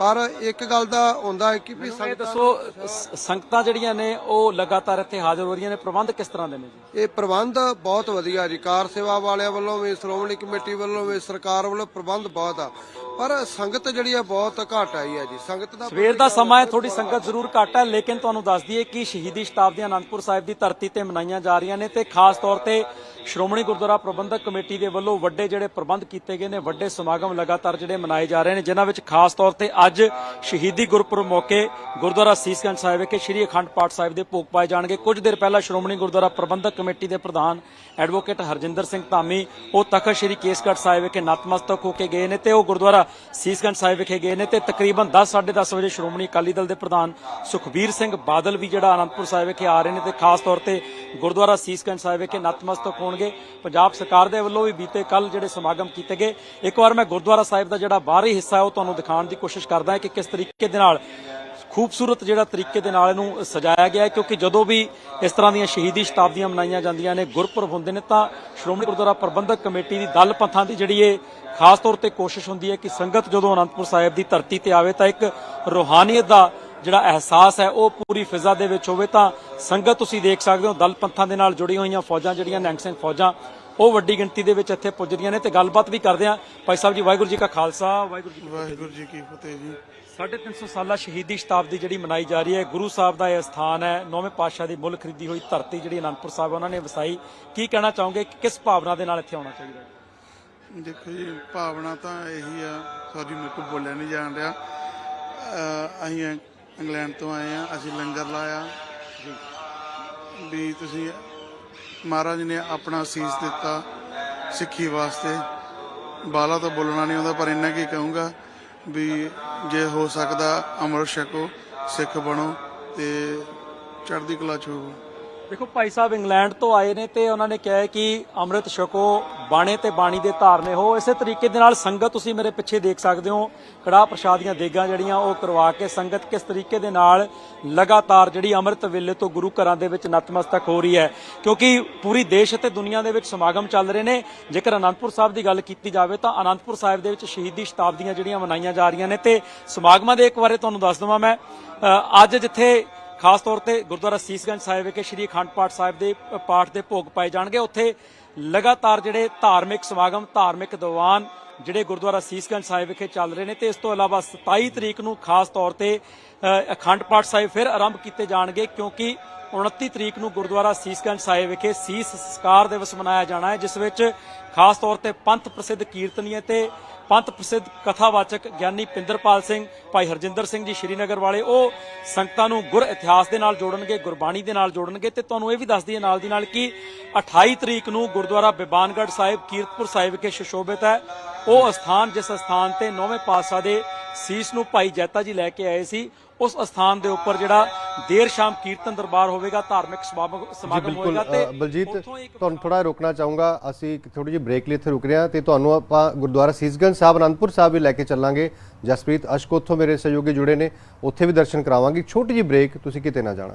ਪਰ ਇੱਕ ਗੱਲ ਦਾ ਹੁੰਦਾ ਹੈ ਕਿ ਵੀ ਇਹ ਸੰਗਤਾਂ ਦੱਸੋ ਸ- ਸੰਗਤਾਂ ਜਿਹੜੀਆਂ ਨੇ ਉਹ ਲਗਾਤਾਰ ਇੱਥੇ ਹਾਜ਼ਰ ਹੋ ਰਹੀਆਂ ਨੇ ਪ੍ਰਬੰਧ ਕਿਸ ਤਰ੍ਹਾਂ ਦੇ ਨੇ ਜੀ? ਇਹ ਪ੍ਰਬੰਧ ਬਹੁਤ ਵਧੀਆ ਜੀ। ਕਾਰ ਸੇਵਾ ਵਾਲਿਆਂ ਵੱਲੋਂ ਵੀ ਸ਼੍ਰੋਮਣੀ ਕਮੇਟੀ ਵੱਲੋਂ ਵੀ ਸਰਕਾਰ ਵੱਲੋਂ ਪ੍ਰਬੰਧ ਬਹੁਤ ਆ। ਪਰ ਸੰਗਤ ਜਿਹੜੀ ਆ ਬਹੁਤ ਘੱਟ ਆਈ ਹੈ ਜੀ। ਸੰਗਤ ਦਾ ਸਵੇਰ ਦਾ ਸਮਾਂ ਹੈ ਥੋੜੀ ਸੰਗਤ ਜ਼ਰੂਰ ਘੱਟ ਹੈ ਲੇਕਿਨ ਤੁਹਾਨੂੰ ਦੱਸ ਦਈਏ ਕਿ ਸ਼ਹੀਦੀ ਸ਼ਤਾਬਦੀ ਅਨੰਦਪੁਰ ਸਾਹਿਬ ਦੀ ਧਰਤੀ ਤੇ ਮਨਾਈਆਂ ਜਾ ਰਹੀਆਂ ਨੇ ਤੇ ਖਾਸ ਤੌਰ ਤੇ ਸ਼੍ਰੋਮਣੀ ਗੁਰਦੁਆਰਾ ਪ੍ਰਬੰਧਕ ਕਮੇਟੀ ਦੇ ਵੱਲੋਂ ਵੱਡੇ ਜਿਹੜੇ ਪ੍ਰਬੰਧ ਕੀਤੇ ਗਏ ਨੇ, ਵੱਡੇ ਸਮਾਗਮ ਲਗਾਤਾਰ ਜਿਹੜੇ ਮਨਾਏ ਜਾ ਰਹੇ ਨੇ, ਜਿਨ੍ਹਾਂ ਵਿੱਚ ਖਾਸ ਤੌਰ ਤੇ ਅੱਜ ਸ਼ਹੀਦੀ ਗੁਰਪੁਰਬ ਮੌਕੇ ਗੁਰਦੁਆਰਾ ਸੀਸਗੰਜ ਸਾਹਿਬ ਵਿਖੇ ਸ੍ਰੀ ਅਖੰਡ ਪਾਠ ਸਾਹਿਬ ਦੇ ਭੋਗ ਪਾਏ ਜਾਣਗੇ। ਕੁਝ ਦੇਰ ਪਹਿਲਾਂ ਸ਼੍ਰੋਮਣੀ ਗੁਰਦੁਆਰਾ ਪ੍ਰਬੰਧਕ ਕਮੇਟੀ ਦੇ ਪ੍ਰਧਾਨ ਐਡਵੋਕੇਟ ਹਰਜਿੰਦਰ ਸਿੰਘ ਧਾਮੀ, ਉਹ ਤਖਤ ਸ੍ਰੀ ਕੇਸਗੜ੍ਹ ਸਾਹਿਬ ਵਿਖੇ ਨਤਮਸਤਕ ਹੋ ਕੇ ਗਏ ਨੇ ਤੇ ਉਹ ਗੁਰਦੁਆਰਾ ਸੀਸਗੰਜ ਸਾਹਿਬ ਵਿਖੇ ਗਏ ਨੇ ਤੇ ਤਕਰੀਬਨ 10 10:30 ਵਜੇ ਸ਼੍ਰੋਮਣੀ ਅਕਾਲੀ ਦਲ ਦੇ ਪ੍ਰਧਾਨ ਸੁਖਬੀਰ ਸਿੰਘ ਬਾਦਲ ਵੀ ਜਿਹੜਾ ਆਨੰਦਪੁਰ ਸਾਹਿਬ ਵਿਖੇ ਆ ਰਹੇ ਨੇ ਤੇ ਖਾਸ ਤੌਰ ਤੇ ਗੁਰਦੁਆਰਾ ਸੀਸਗੰਜ ਸਾਹਿਬ ਵਿਖੇ ਨਤਮਸਤਕ ਹੋਣ ਹੋਣਗੇ। ਪੰਜਾਬ ਸਰਕਾਰ ਦੇ ਵੱਲੋਂ ਵੀ ਬੀਤੇ ਕੱਲ ਜਿਹੜੇ ਸਮਾਗਮ ਕੀਤੇ ਗਏ। ਇੱਕ ਵਾਰ ਮੈਂ ਗੁਰਦੁਆਰਾ ਸਾਹਿਬ ਦਾ ਜਿਹੜਾ ਬਾਹਰੀ ਹਿੱਸਾ ਹੈ, ਉਹ ਤੁਹਾਨੂੰ ਦਿਖਾਉਣ ਦੀ ਕੋਸ਼ਿਸ਼ ਕਰਦਾ ਹਾਂ ਕਿ ਕਿਸ ਤਰੀਕੇ ਦੇ ਨਾਲ ਖੂਬਸੂਰਤ ਜਿਹੜਾ ਤਰੀਕੇ ਦੇ ਨਾਲ ਇਹਨੂੰ ਸਜਾਇਆ ਗਿਆ ਕਿਉਂਕਿ ਜਦੋਂ ਵੀ ਇਸ ਤਰ੍ਹਾਂ ਦੀਆਂ ਸ਼ਹੀਦੀ ਸ਼ਤਾਬਦੀਆਂ ਮਨਾਈਆਂ ਜਾਂਦੀਆਂ ਨੇ, ਗੁਰਪੁਰਬ ਹੁੰਦੇ ਨੇ, ਤਾਂ ਸ਼੍ਰੋਮਣੀ ਗੁਰਦੁਆਰਾ ਪ੍ਰਬੰਧਕ ਕਮੇਟੀ ਦੀ ਦਲ ਪੰਥਾਂ ਦੀ ਜਿਹੜੀ ਇਹ ਖਾਸ ਤੌਰ ਤੇ ਕੋਸ਼ਿਸ਼ ਹੁੰਦੀ ਹੈ ਕਿ ਸੰਗਤ ਜਦੋਂ ਅਨੰਦਪੁਰ ਸਾਹਿਬ ਦੀ ਧਰਤੀ ਤੇ ਆਵੇ, ਤਾਂ ਇੱਕ ਰੂਹਾਨੀਅਤ ਦਾ ਜਿਹੜਾ ਅਹਿਸਾਸ ਹੈ ਉਹ ਪੂਰੀ ਫਿਜ਼ਾ ਦੇ ਵਿੱਚ ਹੋਵੇ ਤਾਂ ਸੰਗਤ ਤੁਸੀਂ ਦੇਖ ਸਕਦੇ ਹੋ ਦਲ ਪੰਥਾਂ ਦੇ ਨਾਲ ਜੁੜੀਆਂ ਹੋਈਆਂ ਫੌਜਾਂ ਜਿਹੜੀਆਂ ਨਿਹੰਗ ਸਿੰਘ ਫੌਜਾਂ ਉਹ ਵੱਡੀ ਗਿਣਤੀ ਦੇ ਵਿੱਚ ਇੱਥੇ ਪੁੱਜਦੀਆਂ ਨੇ ਤੇ ਗੱਲਬਾਤ ਵੀ ਕਰਦੇ ਆ ਭਾਈ ਸਾਹਿਬ ਜੀ ਵਾਹਿਗੁਰੂ ਜੀ ਕਾ ਖਾਲਸਾ ਵਾਹਿਗੁਰੂ ਜੀ ਕੀ ਫਤਿਹ। ਵਾਹਿਗੁਰੂ ਜੀ ਕੀ ਫਤਿਹ ਜੀ। 350 ਸਾਲਾ ਸ਼ਹੀਦੀ ਸ਼ਤਾਬਦੀ ਜਿਹੜੀ ਮਨਾਈ ਜਾ ਰਹੀ ਹੈ ਗੁਰੂ ਸਾਹਿਬ ਦਾ ਇਹ ਸਥਾਨ ਹੈ ਨੌਵੇਂ ਪਾਤਸ਼ਾਹ ਦੀ ਮੁੱਲ ਖਰੀਦੀ ਹੋਈ ਧਰਤੀ ਜਿਹੜੀ ਅਨੰਦਪੁਰ ਸਾਹਿਬ ਉਹਨਾਂ ਨੇ ਵਸਾਈ। ਕੀ ਕਹਿਣਾ ਚਾਹੋਗੇ ਕਿਸ ਭਾਵਨਾ ਦੇ ਨਾਲ ਇੱਥੇ ਆਉਣਾ ਚਾਹੀਦਾ ਦੇਖੋ ਜੀ ਭਾਵਨਾ ਤਾਂ ਇਹੀ ਆ ਸੌਰੀ ਮੇਰੇ ਕੋਲ ਬੋਲਿਆ ਨਹੀਂ ਜਾਣ ਰਿਹਾ। ਅਹ ਅਸੀਂ ਇੰਗਲੈਂਡ ਤੋਂ ਆਏ ਆ, ਅਸੀਂ ਲੰਗਰ ਲਾਇਆ। ਵੀ ਤੁਸੀਂ ਮਹਾਰਾਜ ਨੇ ਆਪਣਾ ਸੀਸ ਦਿੱਤਾ ਸਿੱਖੀ ਵਾਸਤੇ। ਬਾਲਾ ਤਾਂ ਬੋਲਣਾ ਨਹੀਂ ਆਉਂਦਾ, ਪਰ ਇੰਨਾ ਕੀ ਕਹੂੰਗਾ ਵੀ ਜੇ ਹੋ ਸਕਦਾ ਅਮਰ ਛਕੋ, ਸਿੱਖ ਬਣੋ ਤੇ ਚੜ੍ਹਦੀ ਕਲਾ ਚ ਹੋਵੋ। ਦੇਖੋ ਭਾਈ ਸਾਹਿਬ ਇੰਗਲੈਂਡ ਤੋਂ ਆਏ ਨੇ ਤੇ ਉਹਨਾਂ ਨੇ ਕਿਹਾ ਕਿ ਅੰਮ੍ਰਿਤ ਛਕੋ, ਬਾਣੇ ਤੇ ਬਾਣੀ ਦੇ ਧਾਰਨੇ ਹੋ। ਇਸੇ ਤਰੀਕੇ ਦੇ ਨਾਲ ਸੰਗਤ ਤੁਸੀਂ ਮੇਰੇ ਪਿੱਛੇ ਦੇਖ ਸਕਦੇ ਹੋ ਕੜਾਹ ਪ੍ਰਸ਼ਾਦ ਦੀਆਂ ਦੇਗਾਂ ਜਿਹੜੀਆਂ ਉਹ ਕਰਵਾ ਕੇ ਸੰਗਤ ਕਿਸ ਤਰੀਕੇ ਦੇ ਨਾਲ ਲਗਾਤਾਰ ਜਿਹੜੀ ਅੰਮ੍ਰਿਤ ਵੇਲੇ ਤੋਂ ਗੁਰੂ ਘਰਾਂ ਦੇ ਵਿੱਚ ਨਤਮਸਤਕ ਹੋ ਰਹੀ ਹੈ। ਕਿਉਂਕਿ ਪੂਰੀ ਦੇਸ਼ ਅਤੇ ਦੁਨੀਆ ਦੇ ਵਿੱਚ ਸਮਾਗਮ ਚੱਲ ਰਹੇ ਨੇ। ਜੇਕਰ ਅਨੰਦਪੁਰ ਸਾਹਿਬ ਦੀ ਗੱਲ ਕੀਤੀ ਜਾਵੇ ਤਾਂ ਅਨੰਦਪੁਰ ਸਾਹਿਬ ਦੇ ਵਿੱਚ ਸ਼ਹੀਦੀ ਸ਼ਤਾਬਦੀਆਂ ਜਿਹੜੀਆਂ ਮਨਾਈਆਂ ਜਾ ਰਹੀਆਂ ਨੇ ਤੇ ਸਮਾਗਮਾਂ ਦੇ ਇੱਕ ਬਾਰੇ ਤੁਹਾਨੂੰ ਦੱਸ ਦਵਾਂ ਮੈਂ। ਅੱਜ ਜਿੱਥੇ ਖਾਸ ਤੌਰ ਤੇ ਗੁਰਦੁਆਰਾ ਸੀਸਗੰਜ ਸਾਹਿਬ ਵਿਖੇ ਸ੍ਰੀ ਅਖੰਡ ਪਾਠ ਸਾਹਿਬ ਦੇ ਪਾਠ ਦੇ ਭੋਗ ਪਾਏ ਜਾਣਗੇ। ਉੱਥੇ ਲਗਾਤਾਰ ਜਿਹੜੇ ਧਾਰਮਿਕ ਸਮਾਗਮ, ਧਾਰਮਿਕ ਦੀਵਾਨ ਜਿਹੜੇ ਗੁਰਦੁਆਰਾ ਸੀਸਗੰਜ ਸਾਹਿਬ ਵਿਖੇ ਚੱਲ ਰਹੇ ਨੇ ਤੇ ਇਸ ਤੋਂ ਇਲਾਵਾ 27 ਤਰੀਕ ਨੂੰ ਖਾਸ ਤੌਰ ਤੇ ਅਖੰਡ ਪਾਠ ਸਾਹਿਬ ਫਿਰ ਆਰੰਭ ਕੀਤੇ ਜਾਣਗੇ ਕਿਉਂਕਿ 29 ਤਰੀਕ ਨੂੰ ਗੁਰਦੁਆਰਾ ਸੀਸਗੰਜ ਸਾਹਿਬ ਵਿਖੇ ਸੀਸ ਸੰਸਕਾਰ ਦਿਵਸ ਮਨਾਇਆ ਜਾਣਾ ਹੈ, ਜਿਸ ਵਿੱਚ ਖਾਸ ਤੌਰ ਤੇ ਪੰਥ ਪ੍ਰਸਿੱਧ ਕੀਰਤਨੀਏ ਤੇ ਪੰਥ ਪ੍ਰਸਿੱਧ ਕਥਾਵਾਚਕ ਗਿਆਨੀ ਪਿੰਦਰਪਾਲ ਸਿੰਘ, ਭਾਈ ਹਰਜਿੰਦਰ ਸਿੰਘ ਜੀ ਸ਼੍ਰੀਨਗਰ ਵਾਲੇ, ਉਹ ਸੰਗਤਾਂ ਨੂੰ ਗੁਰ ਇਤਿਹਾਸ ਦੇ ਨਾਲ ਜੋੜਨਗੇ, ਗੁਰਬਾਣੀ ਦੇ ਨਾਲ ਜੋੜਨਗੇ ਤੇ ਤੁਹਾਨੂੰ ਇਹ ਵੀ ਦੱਸ ਦਈਏ ਨਾਲ ਦੀ ਨਾਲ ਕਿ 28 ਤਰੀਕ ਨੂੰ ਗੁਰਦੁਆਰਾ ਬਿਬਾਨਗੜ੍ਹ ਸਾਹਿਬ, ਕੀਰਤਪੁਰ ਸਾਹਿਬ ਵਿਖੇ ਸੁਸ਼ੋਭਿਤ ਹੈ। ਉਹ ਅਸਥਾਨ, ਜਿਸ ਅਸਥਾਨ ਤੇ ਨੌਵੇਂ ਪਾਤਸ਼ਾਹ ਦੇ ਸੀਸ ਨੂੰ ਭਾਈ ਜੈਤਾ ਜੀ ਲੈ ਕੇ ਆਏ ਸੀ। ਉਸ ਅਸਥਾਨ ਦੇ ਉੱਪਰ ਜਿਹੜਾ ਦੇਰ ਸ਼ਾਮ ਕੀਰਤਨ ਦਰਬਾਰ ਹੋਵੇਗਾ ਧਾਰਮਿਕ ਸਮਾਗਮ ਹੋਵੇਗਾ ਤੇ ਬਲਜੀਤ ਤੁਹਾਨੂੰ ਥੋੜਾ ਰੋਕਣਾ ਚਾਹੂੰਗਾ। ਅਸੀਂ ਥੋੜੀ ਜਿਹੀ ਬ੍ਰੇਕ ਲਈ ਇੱਥੇ ਰੁਕ ਰਹੇ ਹਾਂ ਤੇ ਤੁਹਾਨੂੰ ਆਪਾਂ ਗੁਰਦੁਆਰਾ ਸੀਸਗੰਜ ਸਾਹਿਬ ਅਨੰਦਪੁਰ ਸਾਹਿਬ ਵੀ ਲੈ ਕੇ ਚੱਲਾਂਗੇ। ਜਸਪ੍ਰੀਤ ਅਸ਼ਕ ਉੱਥੋਂ ਮੇਰੇ ਸਹਿਯੋਗੀ ਜੁੜੇ ਨੇ ਉੱਥੇ ਵੀ ਦਰਸ਼ਨ ਕਰਾਵਾਂਗੇ। ਛੋਟੀ ਜਿਹੀ ਬ੍ਰੇਕ ਤੁਸੀਂ ਕਿਤੇ ਨਾ ਜਾਣਾ।